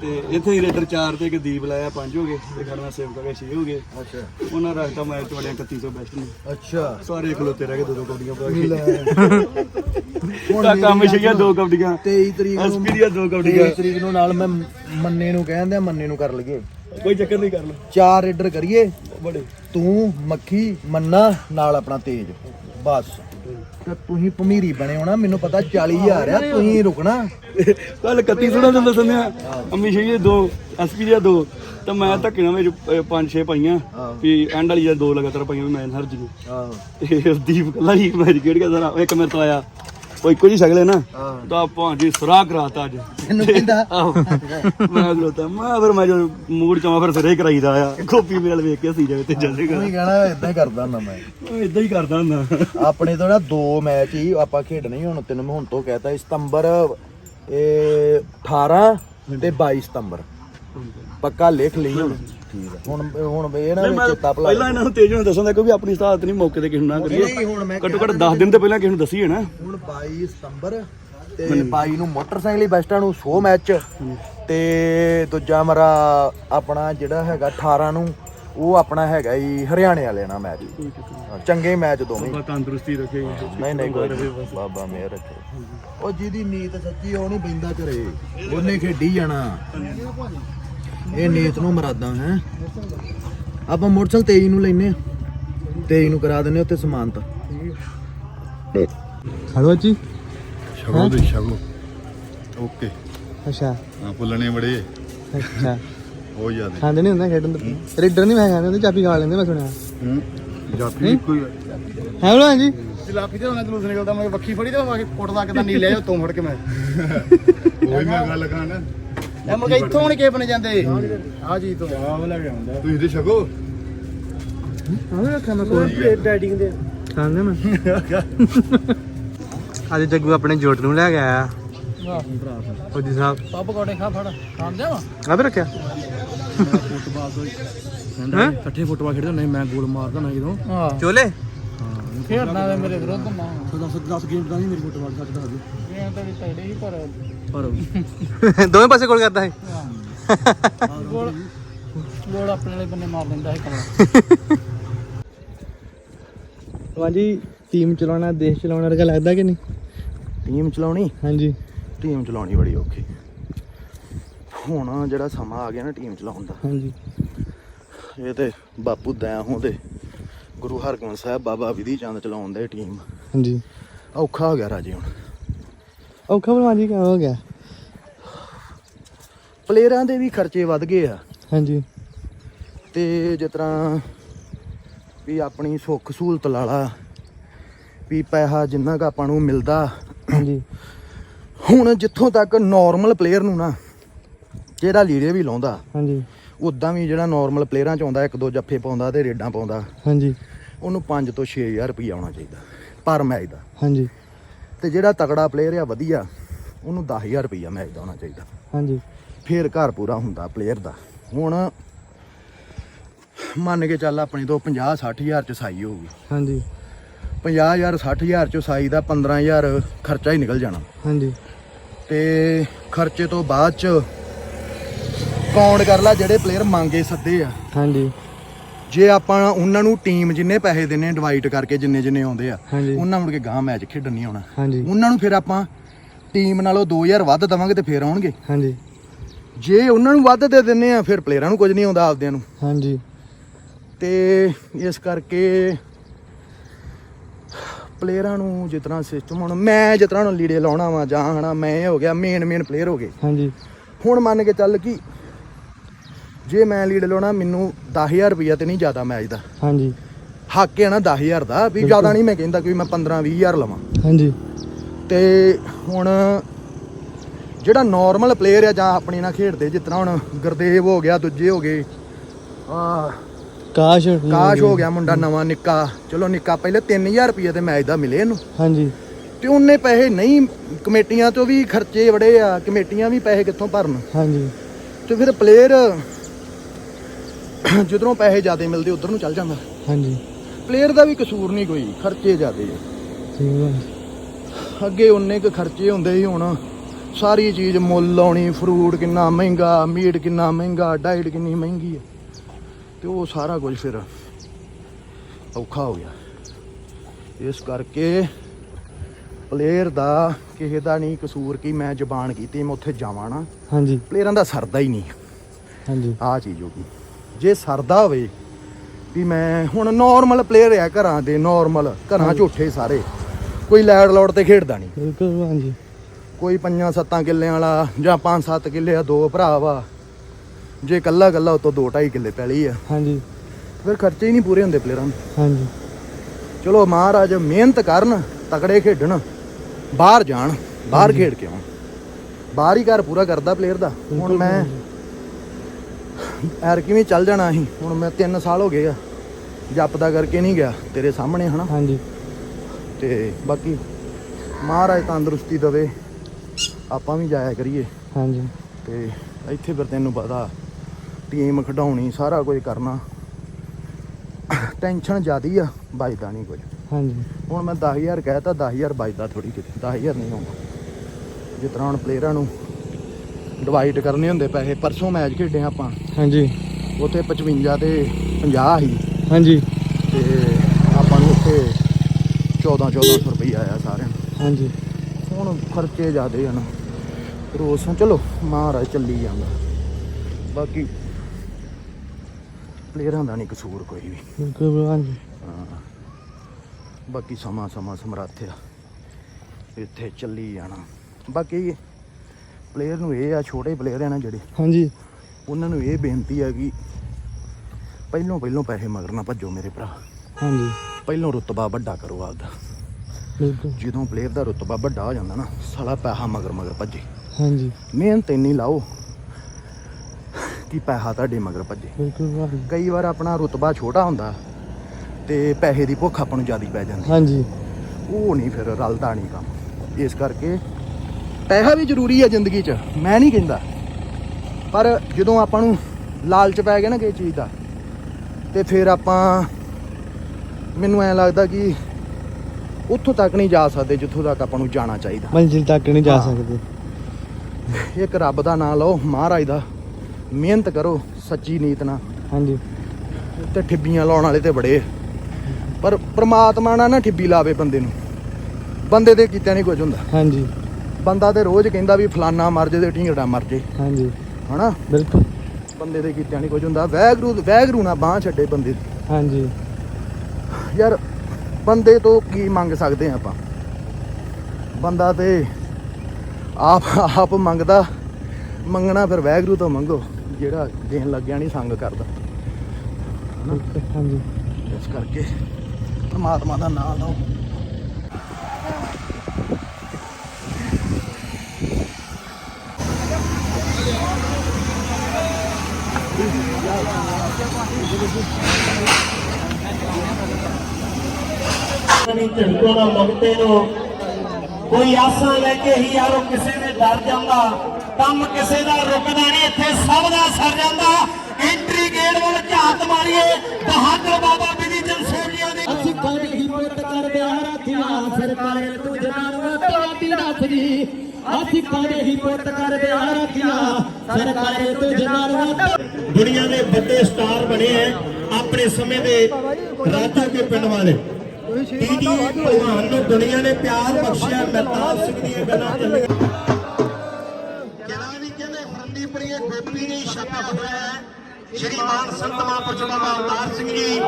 ਤੇ ਇੱਥੇ ਹੀ ਰੇਡਰ 4 ਤੇ ਇੱਕ ਦੀਪ ਲਾਇਆ ਪੰਜ ਹੋ ਗਏ। ਤੇ ਖੜਨਾ ਸੇਵ ਕਰਕੇ 6 ਹੋ ਗਏ। ਅੱਛਾ। ਉਹਨਾਂ ਰੱਖਤਾ ਮੈਚ ਤੁਹਾਡੇ 3100 ਬੈਸਟ ਨੇ ਅੱਛਾ। ਸਾਰੇ ਖਲੋਤੇ ਰਹਿ ਗਏ ਦੋ ਦੋ ਕਬੜੀਆਂ ਪਾ ਕੇ। ਤਾਂ ਕੰਮ ਛਿਆ ਦੋ ਕਬੜੀਆਂ 23 ਤਰੀਕ ਨੂੰ ਐਸਪੀ ਦੀਆਂ ਦੋ ਕਬੜੀਆਂ 23 ਤਰੀਕ ਨੂੰ ਨਾਲ ਮੈਂ ਮੰਨੇ ਨੂੰ ਕਹਿੰਦੇ ਮੰਨੇ ਨੂੰ ਕਰ ਲਈਏ। ਕੋਈ ਚੱਕਰ ਨਹੀਂ ਕਰ ਲਓ। ਚਾਰ ਰੇਡਰ ਕਰੀਏ। ਬੜੇ। ਤੂੰ ਮੱਖੀ ਮੰਨਾ ਨਾਲ ਆਪਣਾ ਤੇਜ। ਬਸ। ਤੇ ਤੁਸੀਂ ਭਮੀਰੀ ਬਣੇ ਹੋਣਾ ਮੈਨੂੰ ਪਤਾ 40000 ਆ ਤੁਸੀਂ ਰੁਕਣਾ। ਕੱਲ 31 ਸੁਣਾ ਤੁਹਾਨੂੰ ਦੱਸਣਿਆ ਅੰਮੀ ਸ਼ਹੀਦ ਦੋ ਐਸਪੀ ਦੀਆਂ ਦੋ। ਤਾਂ ਮੈਂ ਧੱਕੇ ਨਾਲ ਵਿੱਚ ਪੰਜ ਛੇ ਪਾਈਆਂ। ਵੀ ਐਂਡ ਵਾਲੀ ਜਾਂ ਦੋ ਲਗਾਤਾਰ ਪਾਈਆਂ ਵੀ ਮੈਂ ਹਰ ਜੀ ਆਹੋ ਤੇ ਦੀਪ ਕੱਲਾ ਹੀ ਖੇਡ ਗਿਆ ਸਾਰਾ ਇੱਕ ਮੇਰੇ ਤੋਂ ਆਇਆ। ਉਹ ਇੱਕੋ ਜੀ ਸ਼ਕਲ ਹੈ ਨਾ। ਤਾਂ ਭਾਂਜੀ ਸੁਰਾਹ ਕਰਾਤਾ ਅੱਜ। ਤੈਨੂੰ ਕਹਿੰਦਾ। ਆਹੋ। ਮੈਂ ਖਲੋਤਾ ਮੈਂ ਫਿਰ ਮੈਂ ਜੋ ਮੂਡ ਚ ਆਵਾਂ ਫਿਰ ਸਿਰੇ ਕਰਾਈਦਾ ਆ। ਕਾਪੀ ਮੇਰੇ ਵੇਖ ਕੇ ਹੱਸੀ ਜਾਵੇ ਤੇ ਜਲਦੀ ਕਰ ਕੋਈ ਕਹਿਣਾ ਇਦਾਂ ਹੀ ਕਰਦਾ ਹੁੰਦਾ ਮੈਂ। ਉਹ ਇਦਾਂ ਹੀ ਕਰਦਾ ਹੁੰਦਾ। ਆਪਣੇ ਤੋਂ ਨਾ ਦੋ ਮੈਚ ਹੀ ਆਪਾਂ ਖੇਡਣੇ ਹੀ ਹੁਣ ਤੈਨੂੰ ਮੈਂ ਹੁਣ ਤੋਂ ਕਹਤਾ ਸਤੰਬਰ ਇਹ 18 ਤੇ 22 ਸਤੰਬਰ। ਪੱਕਾ ਲਿਖ ਲਈ ਹੁਣ। ਠੀਕ ਹੈ ਹੁਣ ਹੁਣ ਇਹ ਨਾ ਵੀ ਚੇਤਾ ਭੁਲਾ ਪਹਿਲਾਂ ਇਹਨਾਂ ਨੂੰ ਤੇਜ ਨੂੰ ਦੱਸਣ ਦਾ ਕਿਉਂਕਿ ਆਪਣੀ ਸਤਾਤ ਨਹੀਂ ਮੌਕੇ ਤੇ ਕਿਸੇ ਨੂੰ ਨਾ ਕਰੀਏ। ਨਹੀਂ ਹੁਣ ਮੈਂ ਘੱਟੋ ਘੱਟ 10 ਦਿਨ ਤੋਂ ਪਹਿਲਾਂ ਕਿਸੇ ਨੂੰ ਦੱਸੀਏ ਨਾ। ਹੁਣ 22 ਸਤੰਬਰ ਤੇ 22 ਨੂੰ ਮੋਟਰਸਾਈਕਲ ਹੀ ਬੈਸਟਾਂ ਨੂੰ 100 ਮੈਚ। ਤੇ ਦੂਜਾ ਮਰਾ ਆਪਣਾ ਜਿਹੜਾ ਹੈਗਾ 18 ਨੂੰ ਉਹ ਆਪਣਾ ਹੈਗਾ ਹੀ ਹਰਿਆਣੇ ਨਾਲ ਮੈਚ ਚੰਗੇ ਮੈਚ ਦੋਵੇਂ। ਬਾਬਾ ਤੰਦਰੁਸਤੀ ਰੱਖੇ ਨਹੀਂ ਨਹੀਂ ਕੋਈ ਨੀ, ਬਾਬਾ ਰੱਖੇ। ਉਹ ਜਿਹਦੀ ਨੀਤ ਸੱਚੀ ਬੈਂਦਾ ਉਹਨੇ ਖੇਡੀ ਜਾਣਾ। ਇਹ ਨੀਤ ਨੂੰ ਮਰਾਦਾ ਹੈ। ਆਪਾਂ ਮੋਟਰਸਾਈਕਲ 23 ਨੂੰ ਲੈਨੇ 23 ਨੂੰ ਕਰਾ ਦਿੰਨੇ ਉੱਤੇ ਸਮਾਨਤਾ ਹਲੋ ਜੀ। ਸ਼ਗੋ ਦੇ ਸ਼ਗੋ ਓਕੇ। ਅੱਛਾ। ਹਾਂ ਪੁੱਲਣੇ ਬੜੇ। ਅੱਛਾ। ਉਹ ਯਾਦ ਖਾਂਦੇ ਨਹੀਂ ਹੁੰਦਾ ਖੇਡਣ ਤੋਂ? ਰੇਡਰ ਨਹੀਂ ਮੈਂ ਖਾਂਦੇ ਹੁੰਦੇ ਚਾਬੀ ਖਾ ਲੈਂਦੇ ਮੈਂ ਸੁਣਿਆ। ਹੂੰ। ਜਾਪੀ ਕੋਈ ਹੈ ਬਲਾ ਜੀ? ਲੱਖ ਤੇ ਉਹਨਾਂ ਜਲੂਸ ਨਿਕਲਦਾ ਮੈਂ ਵੱਖੀ ਫੜੀ ਤੇ ਮੈਂ ਕੁੱਟਦਾ ਕਿਦਾਂ ਨਹੀਂ ਲਿਆ ਤੋਂ ਫੜ ਕੇ ਮੈਂ। ਕੋਈ ਮੈਂ ਗੱਲ ਕਰਾਂ ਇਹ ਕੇ ਇੱਥੋਂ ਹੁਣ ਕੇ ਬਣੇ ਜਾਂਦੇ। ਆ ਜੀ ਤੋਂ ਆ ਲੈ ਕੇ ਆਉਂਦਾ ਤੁਸੀਂ ਤੇ ਸ਼ਗੋ ਆਹ ਰੱਖਿਆ ਮੈਂ ਕੋਲ। ਬੈਟਿੰਗ ਦੇ ਖਾਂਦੇ ਮੈਂ। ਅੱਜ ਜੱਗੂ ਆਪਣੇ ਜੋਟ ਨੂੰ ਲੈ ਕੇ ਆਇਆ। ਫੌਜੀ ਸਾਹਿਬ। ਪੱਬ ਕੋਟੇ ਖਾ ਫੜ। ਖਾਂਦੇ ਵਾ ਆ ਵੀ ਰੱਖਿਆ। ਕਹਿੰਦਾ ਇਕੱਠੇ ਫੁੱਟਬਾਲ ਖੇਡਦੇ ਹੁੰਦੇ ਮੈਂ ਗੋਲ ਮਾਰਦਾ ਨਾ ਜਦੋਂ। ਚੋਲੇ? ਖੇਡਣਾ ਤੇ ਮੇਰੇ ਵਿਰੁੱਧ ਨਾ 10 10 ਗੇਮ ਦਾ ਨਹੀਂ ਮੇਰੀ ਫੁੱਟਬਾਲ ਸੱਚ ਦੱਸ ਦਿਓ ਇਹ ਤਾਂ ਵੀ ਤਗੜੇ ਹੀ ਪਰ ਪਰ ਦੋਵੇਂ ਪਾਸੇ ਗੋਲ ਕਰਦਾ ਹੈ। ਗੋਲ ਗੋਲ ਆਪਣੇ ਵਾਲੇ ਬੰਨੇ ਮਾਰ ਦਿੰਦਾ ਹੈ ਕਮਲਾ। ਹਾਂਜੀ ਟੀਮ ਚਲਾਉਣਾ ਦੇਸ਼ ਚਲਾਉਣਾ ਵਰਗਾ ਲੱਗਦਾ ਕਿ ਨਹੀਂ? ਟੀਮ ਚਲਾਉਣੀ? ਹਾਂਜੀ। ਟੀਮ ਚਲਾਉਣੀ ਬੜੀ ਔਖੀ। ਹੁਣ ਜਿਹੜਾ ਸਮਾਂ ਆ ਗਿਆ ਨਾ ਟੀਮ ਚਲਾਉਣ ਦਾ। ਹਾਂਜੀ। ਇਹ ਤੇ ਬਾਪੂ ਦਇਆ ਹੁੰਦੇ ਗੁਰੂ ਹਰਗੋਬਿੰਦ ਸਾਹਿਬ ਬਾਬਾ ਵਿਧੀ ਚੰਦ ਚਲਾਉਣ ਦੇ ਟੀਮ ਹਾਂਜੀ। ਔਖਾ ਹੋ ਗਿਆ ਰਾਜੇ ਹੁਣ। ਔਖਾ ਬਲਵਾਂ ਜੀ ਕਿਆ ਹੋ ਗਿਆ? ਪਲੇਅਰਾਂ ਦੇ ਵੀ ਖਰਚੇ ਵੱਧ ਗਏ ਆ। ਹਾਂਜੀ। ਤੇ ਜਿਸ ਤਰ੍ਹਾਂ ਵੀ ਆਪਣੀ ਸੁੱਖ ਸਹੂਲਤ ਲਾਲਾ ਵੀ ਪੈਸਾ ਜਿੰਨਾ ਕ ਆਪਾਂ ਨੂੰ ਮਿਲਦਾ। ਹਾਂਜੀ। ਹੁਣ ਜਿੱਥੋਂ ਤੱਕ ਨਾਰਮਲ ਪਲੇਅਰ ਨੂੰ ਨਾ ਜਿਹੜਾ ਲੀੜੇ ਵੀ ਲਾਉਂਦਾ ਹਾਂਜੀ। ਉਦਾਂ ਵੀ ਜਿਹੜਾ ਨਾਰਮਲ ਪਲੇਅਰਾਂ ਚ ਆਉਂਦਾ ਇੱਕ ਦੋ ਜੱਫੇ ਪਾਉਂਦਾ ਤੇ ਰੇਡਾਂ ਪਾਉਂਦਾ ਹਾਂਜੀ। ਉਹਨੂੰ 5 ਤੋਂ 6000 ਰੁਪਈਆ ਆਉਣਾ ਚਾਹੀਦਾ ਪਰ ਮੈਚ ਦਾ। ਹਾਂਜੀ। ਤੇ ਜਿਹੜਾ ਤਕੜਾ ਪਲੇਅਰ ਆ ਵਧੀਆ ਉਹਨੂੰ 10000 ਰੁਪਈਆ ਮੈਚ ਦਾ ਹੋਣਾ ਚਾਹੀਦਾ। ਹਾਂਜੀ। ਫੇਰ ਘਰ ਪੂਰਾ ਹੁੰਦਾ ਪਲੇਅਰ ਦਾ। ਹੁਣ ਮੰਨ ਕੇ ਚੱਲ ਆਪਣੀ ਤੋਂ 50 60000 ਚ ਸਾਈ ਹੋਊਗੀ। ਹਾਂਜੀ। 50000 60000 ਚ ਸਾਈ ਦਾ 15000 ਖਰਚਾ ਹੀ ਨਿਕਲ ਜਾਣਾ। ਹਾਂਜੀ। ਤੇ ਖਰਚੇ ਤੋਂ ਬਾਅਦ ਚ ਕਾਊਂਟ ਕਰ ਲੈ ਜਿਹੜੇ ਪਲੇਅਰ ਮੰਗੇ ਸੱਦੇ ਆ। ਹਾਂਜੀ। ਜੇ ਆਪਾਂ ਉਹਨਾਂ ਨੂੰ ਟੀਮ ਜਿੰਨੇ ਪੈਸੇ ਦਿੰਨੇ ਡਿਵਾਈਡ ਕਰਕੇ ਜਿੰਨੇ ਜਿੰਨੇ ਆਉਂਦੇ ਆ ਹਾਂਜੀ। ਉਹਨਾਂ ਮੁੜ ਕੇ ਗਾਂ ਮੈਚ ਖੇਡਣ ਨਹੀਂ ਆਉਣਾ। ਹਾਂਜੀ। ਉਹਨਾਂ ਨੂੰ ਫਿਰ ਆਪਾਂ ਟੀਮ ਨਾਲੋਂ 2000 ਵੱਧ ਦਵਾਂਗੇ ਤੇ ਫੇਰ ਆਉਣਗੇ। ਹਾਂਜੀ। ਜੇ ਉਹਨਾਂ ਨੂੰ ਵੱਧ ਦੇ ਦਿੰਨੇ ਆ ਫਿਰ ਪਲੇਅਰਾਂ ਨੂੰ ਕੁਝ ਨਹੀਂ ਆਉਂਦਾ ਆਪਦਿਆਂ ਨੂੰ। ਹਾਂਜੀ। ਤੇ ਇਸ ਕਰਕੇ ਪਲੇਅਰਾਂ ਨੂੰ ਜਿਤਨਾ ਸਿਸਟਮ ਹੁਣ ਮੈਂ ਜਿਤਨਾ ਹੁਣ ਲੀੜੇ ਲਾਉਣਾ ਵਾ ਜਾਂ ਹਨਾ ਮੈਂ ਹੋ ਗਿਆ ਮੇਨ ਮੇਨ ਪਲੇਅਰ ਹੋ ਗਏ। ਹਾਂਜੀ। ਹੁਣ ਮੰਨ ਕੇ ਚੱਲ ਕਿ ਜੇ ਮੈਂ ਲੀੜੇ ਲਾਉਣਾ ਮੈਨੂੰ 10000 ਰੁਪਇਆ ਤੇ ਨਹੀਂ ਜ਼ਿਆਦਾ ਮੈਚ ਦਾ। ਹਾਂਜੀ। ਹੱਕ ਹੈ ਨਾ 10000 ਦਾ ਵੀ ਜ਼ਿਆਦਾ ਨਹੀਂ ਮੈਂ ਕਹਿੰਦਾ ਕਿ ਮੈਂ 15 20000 ਲਵਾਂ। ਹਾਂਜੀ। ਤੇ ਹੁਣ ਜਿਹੜਾ ਨਾਰਮਲ ਪਲੇਅਰ ਆ ਜਾਂ ਆਪਣੇ ਨਾਲ ਖੇਡਦੇ ਜਿਸ ਤਰ੍ਹਾਂ ਹੁਣ ਗੁਰਦੇਵ ਹੋ ਗਿਆ ਦੂਜੇ ਹੋ ਗਏ ਆ ਕਾਸ਼ ਕਾਸ਼ ਹੋ ਗਿਆ ਮੁੰਡਾ ਨਵਾਂ ਨਿੱਕਾ। ਚਲੋ ਨਿੱਕਾ ਪਹਿਲੇ 3000 ਰੁਪਏ ਤੇ ਮੈਚ ਦਾ ਮਿਲੇ ਇਹਨੂੰ। ਹਾਂਜੀ। ਤੇ ਉਹਨੇ ਪੈਸੇ ਨਹੀਂ ਕਮੇਟੀਆਂ ਤੋਂ ਵੀ ਖਰਚੇ ਬੜੇ ਆ ਕਮੇਟੀਆਂ ਵੀ ਪੈਸੇ ਕਿੱਥੋਂ ਭਰਨ। ਹਾਂਜੀ। ਤੇ ਫਿਰ ਪਲੇਅਰ ਜਿੱਧਰੋਂ ਪੈਸੇ ਜ਼ਿਆਦਾ ਮਿਲਦੇ ਉਧਰ ਨੂੰ ਚੱਲ ਜਾਂਦਾ। ਹਾਂਜੀ। ਪਲੇਅਰ ਦਾ ਵੀ ਕਸੂਰ ਨਹੀਂ ਕੋਈ ਖਰਚੇ ਜ਼ਿਆਦੇ ਆ। ਠੀਕ ਹੈ ਅੱਗੇ ਉਨੇ ਕੁ ਖਰਚੇ ਹੁੰਦੇ ਸੀ ਹੁਣ। ਸਾਰੀ ਚੀਜ਼ ਮੁੱਲ ਲਾਉਣੀ ਫਰੂਟ ਕਿੰਨਾ ਮਹਿੰਗਾ ਮੀਟ ਕਿੰਨਾ ਮਹਿੰਗਾ ਡਾਈਟ ਕਿੰਨੀ ਮਹਿੰਗੀ ਹੈ ਤੇ ਉਹ ਸਾਰਾ ਕੁਝ ਫਿਰ ਔਖਾ ਹੋ ਗਿਆ। ਇਸ ਕਰਕੇ ਪਲੇਅਰ ਦਾ ਕਿਸੇ ਦਾ ਨਹੀਂ ਕਸੂਰ ਕਿ ਮੈਂ ਜ਼ਬਾਨ ਕੀਤੀ ਮੈਂ ਉੱਥੇ ਜਾਵਾਂ ਨਾ। ਹਾਂਜੀ। ਪਲੇਅਰਾਂ ਦਾ ਸਰਦਾ ਹੀ ਨਹੀਂ। ਹਾਂਜੀ। ਆ ਚੀਜ਼ ਹੋ ਗਈ। ਜੇ ਸਰਦਾ ਹੋਵੇ ਵੀ ਮੈਂ ਹੁਣ ਨਾਰਮਲ ਪਲੇਅਰ ਆ ਘਰਾਂ ਦੇ ਨਾਰਮਲ ਘਰਾਂ ਝੂਠੇ ਸਾਰੇ। ਕੋਈ ਲੈਡ ਲੋਡ ਤੇ ਖੇਡਦਾ ਨਹੀਂ। ਬਿਲਕੁਲ ਹਾਂਜੀ। ਕੋਈ ਪੰਜਾਂ ਸੱਤਾਂ ਕਿੱਲਿਆਂ ਵਾਲਾ ਜਾਂ ਪੰਜ ਸੱਤ ਕਿੱਲੇ ਆ ਦੋ ਭਰਾ ਵਾ। ਜੇ ਕੱਲਾ ਕੱਲਾ ਉਤੋਂ ਦੋ ਢਾਈ ਕਿੱਲੇ ਪੈਲੀ ਆ। ਹਾਂਜੀ। ਫਿਰ ਖਰਚੇ ਹੀ ਨਹੀਂ ਪੂਰੇ ਹੁੰਦੇ ਪਲੇਅਰਾਂ ਦੇ ਹਾਂਜੀ। ਚਲੋ ਮਹਾਰਾਜ ਮਿਹਨਤ ਕਰਨ ਤਕੜੇ ਖੇਡਣ ਬਾਹਰ ਜਾਣ ਬਾਹਰ ਖੇਡ ਕੇ ਆਉਣ। ਬਾਹਰ ਹੀ ਘਰ ਪੂਰਾ ਕਰਦਾ ਪਲੇਅਰ ਦਾ। ਹੁਣ ਮੈਂ ਐਰ ਕਿਵੇਂ ਚੱਲ ਜਾਣਾ ਸੀ ਹੁਣ ਮੈਂ 3 ਸਾਲ ਹੋ ਗਏ ਆ। ਜੱਪਦਾ ਕਰਕੇ ਨਹੀਂ ਗਿਆ ਤੇਰੇ ਸਾਹਮਣੇ ਹਨਾ? ਹਾਂਜੀ। ਤੇ ਬਾਕੀ ਮਹਾਰਾਜ ਤੰਦਰੁਸਤੀ ਦਵੇ। ਆਪਾਂ ਵੀ ਜਾਇਆ ਕਰੀਏ। ਹਾਂਜੀ। ਤੇ ਇੱਥੇ ਫਿਰ ਤੈਨੂੰ ਪਤਾ ਟੀਮ ਖਡਾਉਣੀ ਸਾਰਾ ਕੁਝ ਕਰਨਾ। ਟੈਨਸ਼ਨ ਜ਼ਿਆਦੀ ਆ ਬਚਦਾ ਨਹੀਂ ਕੁਝ। ਹਾਂਜੀ। ਹੁਣ ਮੈਂ 10000 ਕਹਿਤਾ 10000 ਬਚਦਾ ਥੋੜੀ ਕਿਤੇ 10000 ਨਹੀਂ ਆਉਂਦਾ। ਜਿਸ ਤਰ੍ਹਾਂ ਹੁਣ ਪਲੇਅਰਾਂ ਨੂੰ ਡਿਵਾਈਡ ਕਰਨੇ ਹੁੰਦੇ ਪੈਸੇ। ਪਰਸੋਂ ਮੈਚ ਖੇਡੇ ਆਪਾਂ। ਹਾਂਜੀ। ਉੱਥੇ 55 ਤੇ 50 ਸੀ। ਹਾਂਜੀ। ਤੇ ਆਪਾਂ ਨੂੰ ਉੱਥੇ 14 1400 ਰੁਪਈਆ ਆਇਆ ਸਾਰਿਆਂ ਨੂੰ। ਹਾਂਜੀ। ਹੁਣ ਖਰਚੇ ਜ਼ਿਆਦੇ ਹਨ। ਰੋਸ ਚਲੋ ਮਹਾਰਾਜ ਚੱਲੀ ਜਾਂਦਾ। ਬਾਕੀ ਪਲੇਅਰਾਂ ਦਾ ਨਹੀਂ ਕਸੂਰ ਕੋਈ ਵੀ। ਬਿਲਕੁਲ ਹਾਂਜੀ। ਹਾਂ। ਬਾਕੀ ਸਮਾਂ ਸਮਾਂ ਸਮਰੱਥ ਆ ਇੱਥੇ ਚੱਲੀ ਜਾਣਾ। ਬਾਕੀ ਪਲੇਅਰ ਨੂੰ ਇਹ ਆ ਛੋਟੇ ਪਲੇਅਰ ਆ ਨਾ ਜਿਹੜੇ ਹਾਂਜੀ। ਉਹਨਾਂ ਨੂੰ ਇਹ ਬੇਨਤੀ ਆ ਕਿ ਪਹਿਲੋਂ ਪਹਿਲੋਂ ਪੈਸੇ ਮਗਰ ਨਾ ਭੱਜੋ ਮੇਰੇ ਭਰਾ। ਹਾਂਜੀ। ਪਹਿਲੋਂ ਰੁਤਬਾ ਵੱਡਾ ਕਰੋ ਆਪਦਾ। ਬਿਲਕੁਲ। ਜਦੋਂ ਪਲੇਅਰ ਦਾ ਰੁਤਬਾ ਵੱਡਾ ਹੋ ਜਾਂਦਾ ਨਾ ਸਾਲਾ ਪੈਸਾ ਮਗਰ ਮਗਰ ਭੱਜੇ। ਹਾਂਜੀ। ਮਿਹਨਤ ਇੰਨੀ ਲਾਓ ਕਿ ਪੈਸਾ ਤੁਹਾਡੇ ਮਗਰ ਭੱਜੇ। ਬਿਲਕੁਲ ਕਈ ਵਾਰ ਆਪਣਾ ਰੁਤਬਾ ਛੋਟਾ ਹੁੰਦਾ ਤੇ ਪੈਸੇ ਦੀ ਭੁੱਖ ਆਪਾਂ ਨੂੰ ਜ਼ਿਆਦਾ ਪੈ ਜਾਂਦੀ। ਹਾਂਜੀ। ਉਹ ਨਹੀਂ ਫਿਰ ਰਲਦਾ ਨਹੀਂ ਕੰਮ। ਇਸ ਕਰਕੇ ਪੈਸਾ ਵੀ ਜ਼ਰੂਰੀ ਹੈ ਜ਼ਿੰਦਗੀ 'ਚ ਮੈਂ ਨਹੀਂ ਕਹਿੰਦਾ। ਪਰ ਜਦੋਂ ਆਪਾਂ ਨੂੰ ਲਾਲਚ ਪੈ ਗਿਆ ਨਾ ਕਿਸੇ ਚੀਜ਼ ਦਾ ਤੇ ਫਿਰ ਆਪਾਂ ਮੈਨੂੰ ਐ ਲੱਗਦਾ ਕਿ ਉੱਥੋਂ ਤੱਕ ਨਹੀਂ ਜਾ ਸਕਦੇ ਜਿੱਥੋਂ ਤੱਕ ਆਪਾਂ ਨੂੰ ਜਾਣਾ ਚਾਹੀਦਾ। ਮੰਜ਼ਿਲ ਤੱਕ ਨਹੀਂ ਜਾ। ਸਕਦੇ। ਇੱਕ ਰੱਬ ਦਾ ਨਾਮ ਲਓ ਮਹਾਰਾਜ ਦਾ। ਮਿਹਨਤ ਕਰੋ ਸੱਚੀ ਨੀਤ ਨਾਲ। ਹਾਂਜੀ। ਤੇ ਠਿੱਬੀਆਂ ਲਾਉਣ ਵਾਲੇ ਤੇ ਬੜੇ। ਪਰ ਪ੍ਰਮਾਤਮਾ ਨਾਲ ਨਾ ਠਿੱਬੀ ਲਾਵੇ ਬੰਦੇ ਨੂੰ। ਬੰਦੇ ਦੇ ਕੀਤਾ ਨਹੀਂ ਕੁਝ ਹੁੰਦਾ। ਹਾਂਜੀ। ਬੰਦਾ ਤੇ ਰੋਜ਼ ਕਹਿੰਦਾ ਵੀ ਫਲਾਨਾ ਮਰ ਜੇ ਤੇ ਢੀਂਗੜਾ ਮਰ ਜੇ। ਹਾਂਜੀ। ਹਨਾ? ਬਿਲਕੁਲ। ਬੰਦੇ ਦੇ ਕੀਤਾ ਨਹੀਂ ਕੁਝ ਹੁੰਦਾ। ਵੈਗਰੂ ਵੈਗਰੂ ਨਾ ਬਾਹ ਛੱਡੇ ਬੰਦੇ ਦੀ। ਹਾਂਜੀ। ਯਾਰ ਬੰਦੇ ਤੋਂ ਕੀ ਮੰਗ ਸਕਦੇ ਆ ਆਪਾਂ? ਬੰਦਾ ਤੇ ਆਪ ਆਪ ਮੰਗਦਾ ਮੰਗਣਾ ਫਿਰ ਵੈਗਰੂ ਤੋਂ ਮੰਗੋ। ਜਿਹੜਾ ਦੇਣ ਲੱਗਿਆ ਨਹੀਂ ਸੰਗ ਕਰਦਾ। ਹਾਂਜੀ। ਇਸ ਕਰਕੇ ਪਰਮਾਤਮਾ ਦਾ ਨਾਮ ਲਓ ਨਹੀਂ ਝਿੜਕੋ ਨਾ ਮੰਗਤੇ ਨੂੰ ਕੋਈ ਆਸਾਂ ਲੈ ਕੇ ਹੀ ਯਾਰੋ ਕਿਸੇ ਦੇ ਡਰ ਜਾਂਦਾ, ਕੰਮ ਕਿਸੇ ਦਾ ਰੁਕਦਾ ਨਹੀਂ, ਇੱਥੇ ਸਭ ਦਾ ਸਰ ਜਾਂਦਾ। ਐਂਟਰੀ ਗੇਟ ਵੱਲ ਝਾਤ ਮਾਰੀਏ, ਬਹਾਦਰ ਬਾਬਾ ਬਿਧੀ ਚੰਦ ਸੋਨੀਆ ਦੇ ਅਸੀਂ ਕਾਹਦੀ ਹਿੰਮਤ ਕਰਦੇ ਆ ਰਾਤੀਆਂ ਸਰਕਾਰੇ ਤੂੰ ਜਨਾਨ ਤੁਹਾਡੀ ਨੱਥਦੀ ਅਸੀਂ ਕਾਹਦੀ ਹਿੰਮਤ ਕਰਦੇ ਆ ਰਾਤੀਆਂ ਸਰਕਾਰੇ ਤੂੰ ਜਨਾਨ ਦੁਨੀਆ ਦੇ ਵੱਡੇ ਸਟਾਰ ਬਣੇ ਐ ਆਪਣੇ ਸਮੇਂ ਦੇ ਰਾਜਾ ਕੇ ਪਿੰਡ ਵਾਲੇ। ਟੀਡੀ ਭਲਵਾਨ ਨੂੰ ਦੁਨੀਆ ਨੇ ਪਿਆਰ ਬਖਸ਼ਿਆ ਮਹਿਤਾਬ ਸਿੰਘ ਦੀਆਂ ਗੱਲਾਂ ਚੱਲੀਆਂ। ਕਿਹੜਾ ਵੀ ਕਹਿੰਦੇ ਫਰੰਦੀ ਪ੍ਰਿਯ ਗੋਪੀ ਨੇ ਛਪਿਆ ਹੋਇਆ ਹੈ। ਸ਼੍ਰੀਮਾਨ ਸੰਤ ਮਹਾਂਪੁਰਸ਼ ਬਾਬਾ ਅਵਤਾਰ ਸਿੰਘ ਜੀ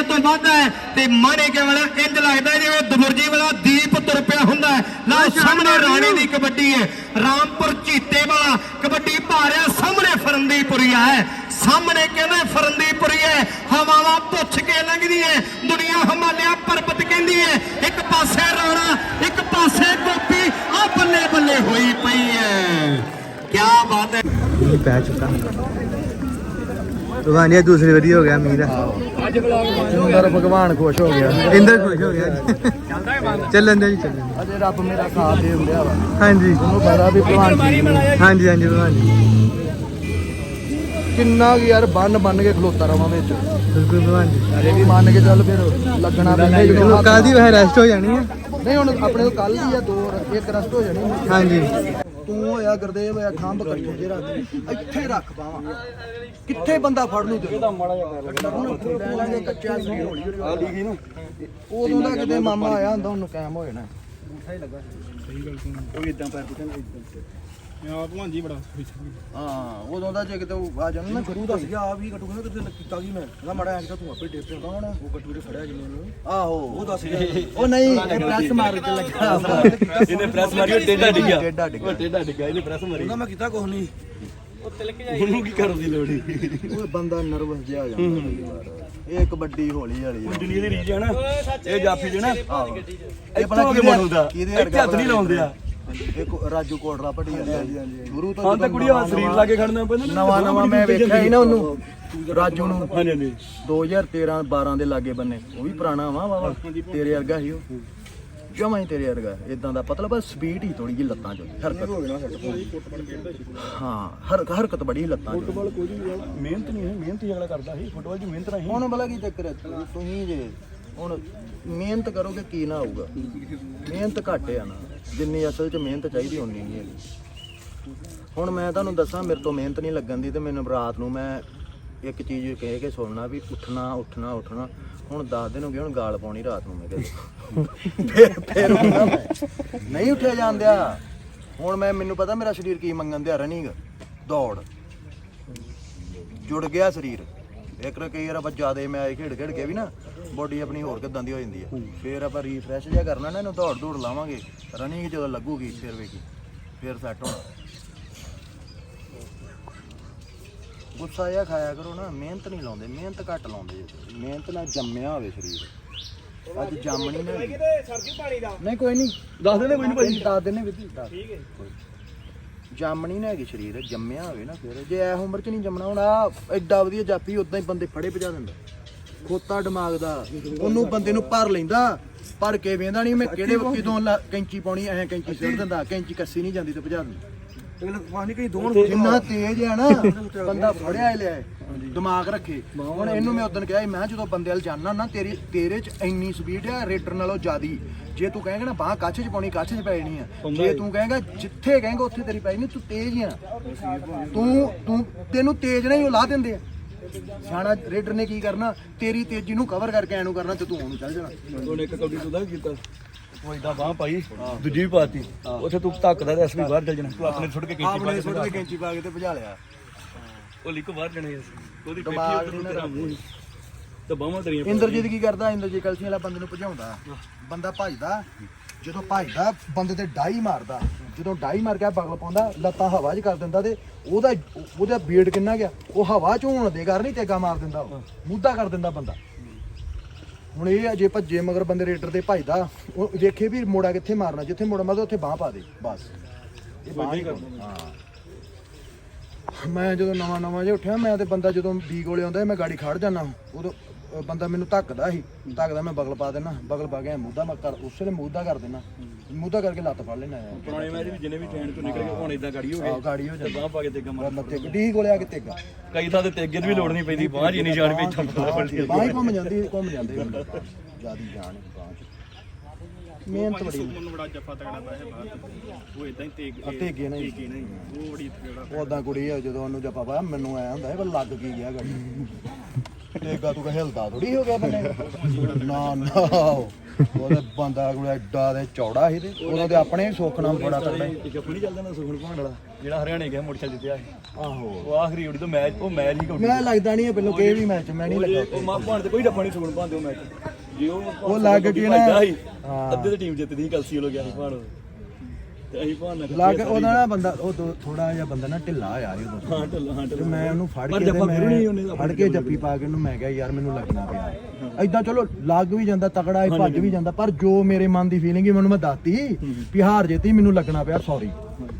ਢੇਰੀਆਂ ਤੋਂ ਵੱਧ ਹੈ ਤੇ ਕੇ ਵਾਲਾ ਇੰਜ ਲੱਗਦਾ ਜਿਵੇਂ ਦਬੁਰਜੀ ਵਾਲਾ ਦੀਪ ਤੁਰ ਪਿਆ ਹੁੰਦਾ ਹੈ। ਲਓ ਸਾਹਮਣੇ ਰਾਣੇ ਦੀ ਕਬੱਡੀ ਹੈ। ਰਾਮਪੁਰ ਝੀਤੇ ਵਾਲਾ ਕਬੱਡੀ ਭਾਰਿਆ ਸਾਹਮਣੇ ਫਰੰਦੀਪੁਰੀਆ ਹੈ। ਸਾਹਮਣੇ ਕਹਿੰਦੇ ਫਰੰਦੀਪੁਰੀ ਹੈ। ਹਵਾਵਾਂ ਪੁੱਛ ਕੇ ਲੰਘਦੀ ਹੈ। ਦੁਨੀਆ ਹਿਮਾਲਿਆ ਪਰਬਤ ਕਹਿੰਦੀ ਹੈ ਇੱਕ ਪਾਸੇ ਰਾਣਾ ਇੱਕ ਪਾਸੇ ਗੋਪੀ ਆ ਬੱਲੇ ਬੱਲੇ ਹੋਈ ਪਈ ਹੈ। ਕੀ ਬਾਤ ਹੈ। ਇਹ ਪੈ ਚੁੱਕਾ। ਭਗਵਾਨ ਦੂਸਰੀ ਵਾਰੀ ਹੋ ਗਿਆ ਦਾ ਅੰਦਰ ਭਗਵਾਨ ਖੁਸ਼ ਹੋ ਗਿਆ। ਇੰਦਰ ਖੁਸ਼ ਹੋ ਗਿਆ। ਚੱਲਣ ਦੇ ਜੀ ਚੱਲਣ ਅਜੇ ਰੱਬ ਮੇਰਾ ਸਾਥ ਦੇ ਹੁੰਦਿਆ ਵਾ। ਹਾਂਜੀ। ਪਤਾ ਵੀ ਭਗਵਾਨ ਜੀ। ਨੂੰ ਹਾਂਜੀ ਹਾਂਜੀ ਭਗਵਾਨ ਜੀ। ਕਿੰਨਾ ਕੁ ਯਾਰ ਬੰਨ ਬੰਨ ਕੇ ਖਲੋਤਾ ਰਵਾਂ ਵਿੱਚ। ਬਿਲਕੁਲ ਭਗਵਾਨ ਜੀ। ਅਰੇ ਵੀ ਮੰਨ ਕੇ ਚੱਲ ਫਿਰ ਲੱਗਣਾ ਪੈਂਦਾ ਜਦੋਂ ਕੱਲ ਦੀ ਰੈਸਟ ਹੋ ਜਾਣੀ ਹੈ। ਨਹੀਂ ਹੁਣ ਆਪਣੇ ਕੋਲ ਕੱਲ ਹੀ ਆ ਦੋ ਇੱਕ ਰਸਟ ਹੋ ਜਾਣੀ। ਹਾਂਜੀ। ਤੂੰ ਹੋਇਆ ਗੁਰਦੇਵ ਹੋਇਆ ਖੰਭ ਇਕੱਠੇ ਜੇ ਰੱਖ ਇੱਥੇ ਰੱਖ ਪਾਵਾਂ ਕਿੱਥੇ ਬੰਦਾ ਫੜ ਲੂ ਤੇ ਮਾੜਾ ਜਿਹਾ ਲਾਂਗੇ ਕੱਚਾ ਸੀ ਹੌਲੀ ਹੌਲੀ ਆ ਲਿਖੀ ਨੂੰ ਉਦੋਂ ਦਾ ਕਿਤੇ ਮਾਮਾ ਆਇਆ ਹੁੰਦਾ ਉਹਨੂੰ ਕਾਇਮ ਹੋ ਜਾਣਾ। ਹਾਂ ਉਦੋਂ ਦਾ ਜੇ ਕਿਤੇ ਉਹ ਆ ਜਾਣਾ ਨਾ ਗੁਰੂ ਦੱਸ ਗਿਆ ਆ ਵੀ ਕਟੂ ਕਹਿੰਦਾ ਕਿਤੇ ਕੀਤਾ ਕੀ ਮੈਂ? ਕਹਿੰਦਾ ਮੜਾ ਐਂ ਤੂੰ ਆਪੇ ਡੇਪੇ ਕੌਣ ਉਹ ਕਟੂ ਦੇ ਫੜਿਆ ਜਿੰਨੇ ਨੂੰ। ਆਹੋ। ਉਹ ਦੱਸ ਗਿਆ। ਉਹ ਨਹੀਂ ਪ੍ਰੈਸ ਮਾਰ ਕੇ ਲੱਗਾ ਇਹਨੇ ਪ੍ਰੈਸ ਮਾਰੀ ਉਹ ਟੇਡਾ ਡਿੱਗਿਆ। ਟੇਡਾ ਡਿੱਗਾ ਟੇਡਾ ਡਿੱਗਿਆ ਇਹਨੇ ਪ੍ਰੈਸ ਮਾਰੀ। ਕਹਿੰਦਾ ਮੈਂ ਕੀਤਾ ਕੁਝ ਨਹੀਂ। ਉਹਨੂੰ ਕੀ ਕਰਨ ਦੀ ਲੋੜ ਹੀ ਉਹ ਬੰਦਾ ਨਰਵਸ ਜਿਹਾ ਹੋ। ਜਾਂਦਾ। ਇਹ ਕਬੱਡੀ ਹੌਲੀ ਵਾਲੀ ਆ। ਦੁਨੀਆ ਦੀ ਰੀਜ ਹੈ ਨਾ। ਇਹ ਜਾਫੀ ਦੇ ਨਾ। ਇਹ ਪਤਾ ਕੀ ਬਣੂਦਾ ਕਿਹਦੇ ਇੱਥੇ ਹੱਥ ਨਹੀਂ ਲਾਉਂਦੇ ਆ? ਰਾਜੂ ਕੋਟਲਾ ਤੋਂ ਹਾਂ ਤਾਂ ਕੁੜੀਆਂ ਨਵਾਂ- ਸਰੀਰ ਲਾ ਕੇ ਖੜਨਾ ਪੈਂਦਾ ਨਾ ਨਵਾਂ ਨਵਾਂ ਮੈਂ ਵੇਖਿਆ ਸੀ ਨਾ ਉਹਨੂੰ। ਰਾਜੂ ਨੂੰ ਹਾਂਜੀ ਹਾਂਜੀ 2013 12 ਦੇ ਲਾਗੇ ਬੰਨੇ। ਉਹ ਵੀ ਪੁਰਾਣਾ ਵਾ ਵਾ ਤੇਰੇ ਵਰਗਾ ਸੀ ਉਹ। ਜਮਾ ਹੀ ਤੇਰੇ ਵਰਗਾ। ਇਦਾਂ ਦਾ ਪਤਲਾ ਬਸ ਸਪੀਡ ਹੀ ਥੋੜੀ ਜਿਹੀ ਲੱਤਾਂ ਚ। ਹਰਕਤ। ਹਾਂ ਹਰ ਹਰਕਤ ਬੜੀ ਲੱਤਾਂ ਚ। ਫੁੱਟਬਾਲ ਕੋਈ ਨਹੀਂ ਮਿਹਨਤ ਨਹੀਂ ਹੈ ਮਿਹਨਤ ਹੀ ਅਗਲਾ ਕਰਦਾ ਸੀ। ਫੁੱਟਬਾਲ 'ਚ ਮਿਹਨਤ ਨਹੀਂ ਹੁਣ ਭਲਾ ਕੀ ਚੱਕਰ ਹੈ? ਤੁਸੀਂ ਜੇ ਹੁਣ ਮਿਹਨਤ ਕਰੋਗੇ ਕੀ ਨਾ ਆਊਗਾ ਮਿਹਨਤ ਘੱਟ ਆ ਨਾ। ਜਿੰਨੀ ਅਸਲ 'ਚ ਮਿਹਨਤ ਚਾਹੀਦੀ ਉਨੀ ਨਹੀਂ ਹੈਗੀ। ਹੁਣ ਮੈਂ ਤੁਹਾਨੂੰ ਦੱਸਾਂ, ਮੇਰੇ ਤੋਂ ਮਿਹਨਤ ਨਹੀਂ ਲੱਗਣ ਦੀ ਤੇ ਮੈਨੂੰ ਰਾਤ ਨੂੰ ਮੈਂ ਇੱਕ ਚੀਜ਼ ਕਹਿ ਕੇ ਸੁਣਨਾ ਵੀ ਉੱਠਣਾ ਉੱਠਣਾ ਉੱਠਣਾ। ਹੁਣ 10 ਦਿਨ ਹੋ ਗਏ, ਹੁਣ ਗਾਲ ਪਾਉਣੀ ਰਾਤ ਨੂੰ ਮੈਂ ਕਿਹਾ ਫਿਰ ਉੱਠਣਾ ਮੈਂ। ਨਹੀਂ ਉੱਠਿਆ ਜਾਂਦਿਆ ਹੁਣ ਮੈਂ ਮੈਨੂੰ ਪਤਾ ਮੇਰਾ ਸਰੀਰ ਕੀ ਮੰਗਣ ਦਿਆ ਰਨਿੰਗ ਦੌੜ। ਜੁੜ ਗਿਆ ਸਰੀਰ। ਇੱਕ ਰ ਕਈ ਵਾਰ ਆਪਾਂ ਜ਼ਿਆਦਾ ਮੈਚ ਖੇਡ ਖੇਡ ਕੇ ਵੀ ਨਾ ਬੋਡੀ ਆਪਣੀ ਹੋਰ ਕਿਦਾਂ ਦੀ ਹੋ ਜਾਂਦੀ ਹੈ। ਫੇਰ ਆਪਾਂ ਰੀਫਰੈਸ਼ ਜਿਹਾ ਕਰਨਾ ਨਾ ਇਹਨੂੰ ਦੌੜ ਦੌੜ ਲਾਵਾਂਗੇ। ਰਨਿੰਗ ਜਦੋਂ ਲੱਗੂਗੀ ਫਿਰ ਵੇਖੀ। ਫਿਰ ਸੈੱਟ ਹੋਣਾ। ਗੁੱਸਾ ਜਿਹਾ ਖਾਇਆ ਕਰੋ ਨਾ ਮਿਹਨਤ ਨਹੀਂ ਲਾਉਂਦੇ ਮਿਹਨਤ ਘੱਟ ਲਾਉਂਦੇ। ਜੀ। ਮਿਹਨਤ ਨਾਲ ਜੰਮਿਆ ਹੋਵੇ ਸਰੀਰ। ਅੱਜ ਜੰਮਣੀ ਨਾ। ਨਹੀਂ ਕੋਈ ਨਹੀਂ। ਦੱਸ ਦੇਣੇ ਕੋਈ ਨਹੀਂ ਭਾਈ। ਦੱਸ ਦਿੰਨੇ ਵੀ ਠੀਕ ਹੈ। ਜੰਮਣੀ ਨਾ ਹੈਗੀ ਸਰੀਰ ਜੰਮਿਆ ਹੋਵੇ ਨਾ ਫਿਰ। ਜੇ ਐ ਉਮਰ ਚ ਨਹੀਂ ਜੰਮਣਾ ਹੁਣ ਆ ਐਡਾ ਵਧੀਆ ਜਾਪੀ ਉਦਾਂ ਹੀ ਬੰਦੇ ਫੜੇ ਭਜਾ ਦਿੰਦਾ। ਖੋਤਾ ਦਿਮਾਗ ਦਾ। ਉਹਨੂੰ ਬੰਦੇ ਨੂੰ ਭਰ ਲੈਂਦਾ ਭਰ ਕੇ ਵੇਂਦਾ ਨਹੀਂ ਮੈਂ ਕਿਹੜੇ ਕਿਦੋਂ ਲਾ- ਕੈਂਚੀ ਪਾਉਣੀ ਐ ਕੈਂਚੀ ਸਿੱਟ ਦਿੰਦਾ ਕੈਂਚੀ ਕੱਸੀ ਨਹੀਂ ਜਾਂਦੀ ਤੇ ਭਜਾ ਦਿੰਦਾ। ਪਾਣੀ ਕਈ ਦੋਣ ਜਿੰਨਾ ਤੇਜ਼ ਆ ਨਾ ਬੰਦਾ ਫੜਿਆ ਲਿਆ ਹੈ। ਦਿਮਾਗ ਰੱਖੇ। ਹੁਣ ਇਹਨੂੰ ਮੈਂ ਉਦੋਂ ਕਿਹਾ ਸੀ, ਮੈਂ ਕਿਹਾ ਜਦੋਂ ਬੰਦੇ ਵਾਲ ਜਾਣਾ ਨਾ ਤੇਰੀ ਤੇਰੇ 'ਚ ਇੰਨੀ ਸਪੀਡ ਆ ਰੇਡਰ ਨਾਲੋਂ ਜ਼ਿਆਦੀ। ਜੇ ਤੂੰ ਕਹੇਂਗਾ ਨਾ ਬਾਹ ਕੱਛ 'ਚ ਪਾਉਣੀ ਕੱਛ 'ਚ ਪੈ ਜਾਣੀ ਆ ਜੇ ਤੂੰ ਕਹੇਂਗਾ ਜਿੱਥੇ ਕਹੇਂਗਾ ਉੱਥੇ ਤੇਰੀ ਪੈ ਜਾਣੀ ਤੂੰ ਤੇਜ਼ ਆ। ਤੂੰ ਤੂੰ ਤੈਨੂੰ ਤੇਜ਼ ਨਹੀਂ ਉਹ ਲਾ ਦਿੰਦੇ ਆ। ਸਿਆਣਾ ਰੇਡਰ ਨੇ ਕੀ ਕਰਨਾ? ਤੇਰੀ ਤੇਜ਼ੀ ਨੂੰ ਕਵਰ ਕਰਕੇ ਐਨੂੰ ਕਰਨਾ ਤੇ ਤੂੰ ਉਹਨੂੰ ਚੱਲ ਜਾਣਾ। ਉਹਨੇ ਇੱਕ ਕਬੱਡੀ ਤੋਂ ਦਾ ਕੀਤਾ। ਉਹ ਇਦਾਂ ਬਾਹ ਪਾਈ ਦੂਜੀ ਵੀ ਪਾਤੀ। ਉੱਥੇ ਤੂੰ ਧੱਕਦਾ ਤੇ ਅਸੀਂ ਵੀ ਬਾਹਰ ਚੱਲ ਜਾਣਾ। ਤੂੰ ਆਪਣੇ ਸੁੱਟ ਕੇ ਕੈਂਚੀ ਪਾ ਆਪਣੇ ਕੇ ਸੁੱਟ ਕੇ ਕੈਂਚੀ ਪਾ ਕੇ ਤੇ ਭਜਾ ਲਿਆ। ਉਹ ਲਿਕ ਬਾਹਰ ਜਾਣੇ ਅਸੀਂ। ਉਹਦੀ ਨਾ ਉੱਤੇ ਤੇਰਾ ਮੂੰਹ ਤੇ ਬਾਹਾਂ ਤੇਰੀਆਂ ਇੰਦਰਜੀਤ ਕੀ ਕਰਦਾ? ਇੰਦਰਜੀਤ ਕਲਸੀ ਵਾਲਾ ਬੰਦੇ ਨੂੰ ਭਜਾਉਂਦਾ। ਬੰਦਾ ਭਜਦਾ। ਜਦੋਂ ਭਜਦਾ ਬੰਦੇ ਤੇ ਡਾਈ ਮਾਰਦਾ ਜਦੋਂ ਡਾਈ ਮਾਰ ਕੇ ਬਗਲ ਪਾਉਂਦਾ ਲੱਤਾਂ ਹਵਾ 'ਚ ਕਰ ਦਿੰਦਾ ਤੇ ਉਹਦਾ ਉਹਦਾ ਬੀੜ ਕਿੰਨਾ ਗਿਆ? ਉਹ ਹਵਾ 'ਚ ਹੋਣ ਦੇ ਕਾਰਨ ਹੀ ਤੇਗਾ ਮਾਰ ਦਿੰਦਾ ਉਹ ਮੁੱਦਾ ਕਰ ਦਿੰਦਾ ਬੰਦਾ। ਹੁਣ ਇਹ ਆ, ਜੇ ਭੱਜੇ ਮਗਰ ਬੰਦੇ ਰੇਡਰ ਤੇ ਭੱਜਦਾ ਉਹ ਦੇਖੇ ਵੀ ਮੋੜਾ ਕਿੱਥੇ ਮਾਰਨਾ ਜਿੱਥੇ ਮੋੜਾ ਮਾਰਦਾ ਉੱਥੇ ਬਾਹ ਪਾ ਦੇ ਬਸ। ਇਹ ਬਾਹ ਹੀ ਕਰਨਾ। ਹਾਂ। ਮੈਂ ਜਦੋਂ ਨਵਾਂ ਨਵਾਂ ਜਿਹਾ ਉੱਠਿਆ ਮੈਂ ਤੇ ਬੰਦਾ ਜਦੋਂ ਬੀ ਕੋਲੇ ਆਉਂਦਾ ਮੈਂ ਗਾੜੀ ਖੜ ਜਾਣਾ ਉਦੋਂ ਬੰਦਾ ਮੈਨੂੰ ਧੱਕਦਾ ਸੀ। ਧੱਕਦਾ ਮੈਂ ਬਗਲ ਪਾ ਦੇਣਾ ਬਗਲ ਪਾ ਕੇ ਮੂਧਾ ਮੈਂ ਕਰ ਉਸੇ ਵੇਲੇ ਮੂਧਾ ਕਰ ਦੇਣਾ ਮੂਧਾ ਕਰਕੇ ਲੱਤ ਫੜ ਲੈਣਾ ਪੁਰਾਣੇ ਮੈਚ ਵੀ ਜਿੰਨੇ ਵੀ ਟ੍ਰੇਨ ਤੋਂ ਨਿਕਲ ਗਏ ਹੁਣ ਇਦਾਂ ਗਾੜੀ ਹੋ ਆ ਗਏ ਗਾੜੀ ਹੋ ਜਾਂਦੀ। ਬਾਹ ਪਾ ਕੇ ਤੇ ਗਮਾ ਮੱਤੇ ਡੀ ਕੋਲੇ ਆ ਕੇ ਤੇਗਾ। ਕਈ ਥਾਂ ਤੇ ਤੇਗੇ ਦੀ ਵੀ ਲੋੜ ਨਹੀਂ ਪੈਂਦੀ ਬਾਹਰ ਹੀ ਨਹੀਂ ਜਾਣ ਇੱਥੋਂ ਪਤਾ ਪੜਦੀ ਬਾਹ ਹੀ ਘੁੰਮ ਜਾਂਦੀ ਘੁੰਮ ਜਾਂਦੇ ਜਿਆਦੀ ਜਾਣ ਬਾਹ ਚ। ਮਿਹਨਤ ਬੜੀ ਮੈਨੂੰ ਬੜਾ ਜੱਫਾ ਤਗੜਾ ਪਾਇਆ ਬਾਹਰ ਉਹ ਇਦਾਂ ਹੀ ਤੇਗ ਆ ਤੇਗੇ ਨਹੀਂ ਨਹੀਂ ਉਹ ਬੜੀ ਤਗੜਾ ਉਦਾਂ ਕੁੜੀ ਆ ਜਦੋਂ ਉਹਨੂੰ ਜੱਪਾ ਪਾਇਆ ਮੈਨੂੰ ਆਇਆ ਹੁੰਦਾ ਇਹ ਲੱਗ ਕੀ ਗਿਆ ਗਾੜੀ। ਟੇਗਾ ਤੂੰ ਹਿਲਦਾ ਥੋੜੀ ਹੋ ਗਿਆ ਬੰਨੇ ਨਾ। ਨਾ ਉਹਦੇ ਬੰਦਾ ਕੋਲ ਐਡਾ ਦੇ ਚੌੜਾ ਸੀ ਤੇ ਉਹਨਾਂ ਦੇ ਆਪਣੇ ਵੀ ਸੁੱਖ ਨਾਲ ਬੜਾ ਸੀ। ਇੱਕ ਆਪਣੀ ਚੱਲਦਾ ਨਾ ਸੁਖਣ ਭਾਂਡ ਵਾਲਾ ਜਿਹੜਾ ਹਰਿਆਣੇ ਗਿਆ ਮੋਟਰਸਾਈਕਲ ਜਿੱਤਿਆ ਸੀ। ਆਹੋ। ਉਹ ਆਖਰੀ ਉੜੀ ਤੋਂ ਮੈਚ ਉਹ ਮੈਚ ਹੀ ਕੌਡੀ ਮੈਂ ਲੱਗਦਾ ਨਹੀਂ ਪਹਿਲਾਂ ਕਿਸੇ ਵੀ ਮੈਚ ਮੈਂ ਨਹੀਂ ਲੱਗਾ ਉਹ ਮਾਂ ਭਾਂਡ ਤੇ ਕੋਈ ਡੱਪਾ ਨਹੀਂ ਸੁਖਣ ਭਾਂਦੇ ਉਹ ਮੈਚ। ਜੇ ਉਹ ਲੱਗ ਕੇ ਨਾ-। ਅੱਧੇ ਦੀ ਟੀਮ ਜਿੱਤਦੀ ਕਲਸੀ ਵੱਲੋਂ ਗਿਆ ਭਾਂਡ। ਤੇ ਅਸੀਂ ਲੱਗ ਉਹਦਾ ਨਾ ਬੰਦਾ ਉਹ ਥੋੜਾ ਜਿਹਾ ਬੰਦਾ ਨਾ ਢਿੱਲਾ ਆ ਸੀ ਉਦੋਂ। ਹਾਂ ਢੱਲ ਹਾਂ ਤੇ ਢੱਲ। ਮੈਂ ਉਹਨੂੰ ਫੜ ਪਰ ਕੇ ਤੇ ਜੱਫਾ ਫਿਰ ਨਹੀਂ ਉਹਨੇ ਮੈਂ ਫੜ ਕੇ ਜੱਫੀ ਪਾ ਕੇ ਉਹਨੂੰ ਮੈਂ ਕਿਹਾ ਯਾਰ ਮੈਨੂੰ ਲੱਗਣਾ ਪਿਆ ਐਦਾਂ ਚਲੋ ਲੱਗ ਵੀ ਜਾਂਦਾ ਤਕੜਾ ਹੀ ਭੱਜ ਵੀ ਜਾਂਦਾ ਪਰ ਜੋ ਮੇਰੇ ਮਨ ਦੀ ਫੀਲਿੰਗ ਹੀ ਮੈਨੂੰ ਮੈਂ ਦੱਸਤੀ ਵੀ ਹਾਰ ਜੇਤੀ ਮੈਨੂੰ ਲੱਗਣਾ ਪਿਆ ਸੌਰੀ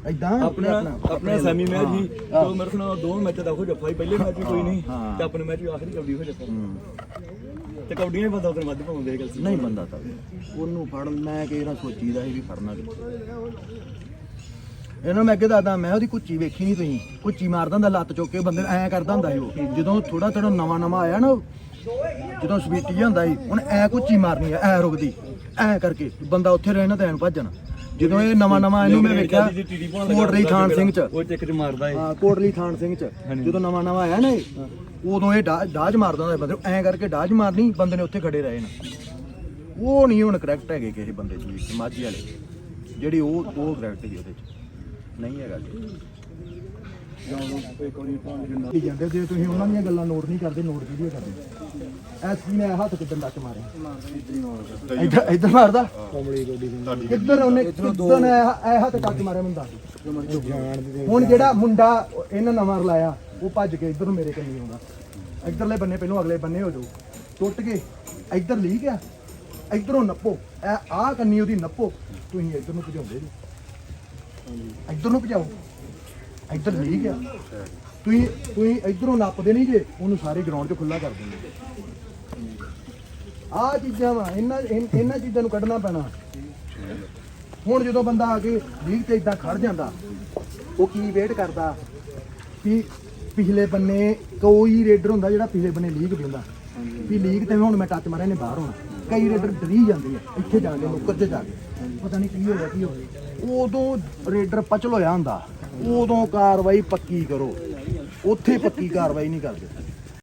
ਐਦਾਂ ਆਪਣਾ ਆਪਣਾ ਸੈਮੀ ਮੈਚ ਹੀ। ਉਹ ਮੇਰੇ ਨਾਲ ਦੋ ਮੈਚ ਦਾ ਹੋ ਜੱਫਾ ਹੀ ਪਹਿਲੇ ਮੈਚ ਵੀ ਕੋਈ ਨਹੀਂ। ਤੇ ਆਪਣੇ ਮੈਚ ਵੀ ਆਖਰੀ ਕਬੱਡੀ ਹੋ ਜੱਫਾ ਤੇ ਕਬੱਡੀਆਂ ਹੀ ਬੰਦਾ ਉਧਰ ਵੱਧ ਪਾਉਂਦੇ ਕਲਸੀ ਨਹੀਂ ਬੰਦਾ ਤਾਂ ਉਹਨੂੰ ਫੜ ਮੈਂ ਕਿਹੜਾ ਸੋਚੀਦਾ ਸੀ ਵੀ ਫੜਨਾ ਕਿ ਇਹਨਾਂ ਮੈਂ ਅੱਗੇ ਦੱਸਦਾ ਮੈਂ ਉਹਦੀ ਕੁੱਚੀ ਵੇਖੀ ਨਹੀਂ ਤੁਸੀਂ? ਕੁੱਚੀ ਮਾਰਦਾ ਹੁੰਦਾ ਲੱਤ ਚੁੱਕ ਕੇ ਬੰਦੇ ਐਂ ਕਰਦਾ ਹੁੰਦਾ ਸੀ ਉਹ। ਜਦੋਂ ਥੋੜਾ ਥੋੜਾ ਨਵਾਂ ਨਵਾਂ ਆਇਆ ਨਾ ਜਦੋਂ ਸਵੀਟੀ ਹੁੰਦਾ ਸੀ ਉਹਨੇ ਐ ਕੁੱਚੀ ਮਾਰਨੀ ਐ ਐ ਰੁਕਦੀ ਐ ਕਰਕੇ ਬੰਦਾ ਉੱਥੇ ਰਹਿਣਾ ਤਾਂ ਐਨ ਭੱਜਣਾ। ਜਦੋਂ ਇਹ ਨਵਾਂ ਨਵਾਂ ਇਹਨੂੰ ਮੈਂ ਵੇਖਿਆ ਕੋਟਲੀ ਥਾਨ ਸਿੰਘ ਚ। ਉਹ ਚੱਕ ਚ ਮਾਰਦਾ ਏ ਹਾਂ ਕੋਟਲੀ ਥਾਨ ਸਿੰਘ ਚ। ਜਦੋਂ ਨਵਾਂ ਨਵਾਂ ਆਇਆ ਨਾ ਇਹ, ਉਦੋਂ ਇਹ ਡਾ- ਡਾਜ ਮਾਰਦਾ ਹੁੰਦਾ ਬੰਦੇ ਨੂੰ। ਐਂ ਕਰਕੇ ਡਾਜ ਮਾਰਨੀ, ਬੰਦੇ ਨੇ ਉੱਥੇ ਖੜੇ ਰਹੇ ਨੇ ਉਹ ਨਹੀਂ ਹੁਣ ਕਰੈਕਟ ਹੈਗੇ ਕਿਸੇ ਬੰਦੇ ਚ ਵੀ ਮਾਝੀ ਵਾਲੇ। ਜਿਹੜੀ ਉਹ ਉਹ ਕਰੈਕਟ ਸੀ ਉਹਦੇ ਚ। ਨਹੀਂ ਹੈਗਾ ਜੀ। ਕੀ ਜਾਂਦੇ ਜੇ ਤੁਸੀਂ ਉਹਨਾਂ ਦੀਆਂ ਗੱਲਾਂ ਨੋਟ ਨਹੀਂ ਕਰਦੇ ਨੋਟ ਕਿਹਦੀਆਂ ਕਰਦੇ। ਐਸਪੀ ਨੇ ਹੱਥ ਕਿੱਦਾਂ ਲੱਤ ਮਾਰਿਆ? ਇੱਧਰ ਇੱਧਰ ਮਾਰਦਾ। ਕਿੱਧਰ ਉਹਨੇ ਕਿੱਧਰ ਨੇ ਐ ਹੱਥ ਕੱਟ ਮਾਰਿਆ ਮੈਨੂੰ ਹੁਣ ਜਿਹੜਾ ਮੁੰਡਾ ਇਹਨਾਂ ਨਵਾਂ ਲਾਇਆ ਉਹ ਭੱਜ ਕੇ ਇੱਧਰ ਨੂੰ ਮੇਰੇ ਕੰਨੀ ਆਉਂਦਾ। ਇੱਧਰਲੇ ਬੰਨੇ ਪਹਿਲੋਂ ਅਗਲੇ ਬੰਨੇ ਹੋ ਜਾਓ। ਟੁੱਟ ਕੇ ਇੱਧਰ ਲੀ ਗਿਆ। ਇੱਧਰੋਂ ਨੱਪੋ। ਇਹ ਆਹ ਕੰਨੀ ਉਹਦੀ ਨੱਪੋ। ਤੁਸੀਂ ਇੱਧਰ ਨੂੰ ਭਜਾਉਂਦੇ ਜੀ। ਇੱਧਰ ਨੂੰ ਭਜਾਓ। ਇੱਧਰ ਲੀ ਗਿਆ। ਤੁਸੀਂ ਤੁਸੀਂ ਇੱਧਰੋਂ ਨੱਪਦੇ ਨਹੀਂ ਜੇ, ਉਹਨੂੰ ਸਾਰੇ ਗਰਾਊਂਡ 'ਚ ਖੁੱਲਾ ਕਰ ਦਿੰਦੇ। ਆਹ ਚੀਜ਼ਾਂ ਵਾ, ਇਹਨਾਂ ਇਹਨਾਂ ਚੀਜ਼ਾਂ ਨੂੰ ਕੱਢਣਾ ਪੈਣਾ। ਹੁਣ ਜਦੋਂ ਬੰਦਾ ਆ ਕੇ ਲੀਗ ਤੇ ਇਦਾਂ ਖੜ ਜਾਂਦਾ, ਉਹ ਕੀ ਵੇਟ ਕਰਦਾ? ਕਿ ਪਿਛਲੇ ਬੰਨੇ ਕੋਈ ਰੇਡਰ ਹੁੰਦਾ ਜਿਹੜਾ ਪਿਛਲੇ ਬੰਨੇ ਲੀਗ ਦਿੰਦਾ ਵੀ ਲੀਗ ਤੇ ਹੁਣ ਮੈਂ ਟੱਚ ਮਾਰਿਆ ਨੇ ਬਾਹਰ ਹੋਣਾ। ਕਈ ਰੇਡਰ ਡਰੀ ਜਾਂਦੇ ਆ ਇੱਥੇ ਜਾ ਕੇ ਨੁੱਕਰ 'ਚ ਜਾ ਕੇ। ਪਤਾ ਨਹੀਂ ਕੀ ਹੋ ਗਿਆ ਕੀ ਹੋ ਗਿਆ ਉਦੋਂ ਰੇਡਰ ਪਚਲ ਹੋਇਆ ਹੁੰਦਾ। ਉਦੋਂ ਕਾਰਵਾਈ ਪੱਕੀ ਕਰੋ। ਉੱਥੇ ਪੱਕੀ ਕਾਰਵਾਈ ਨਹੀਂ ਕਰਦੇ।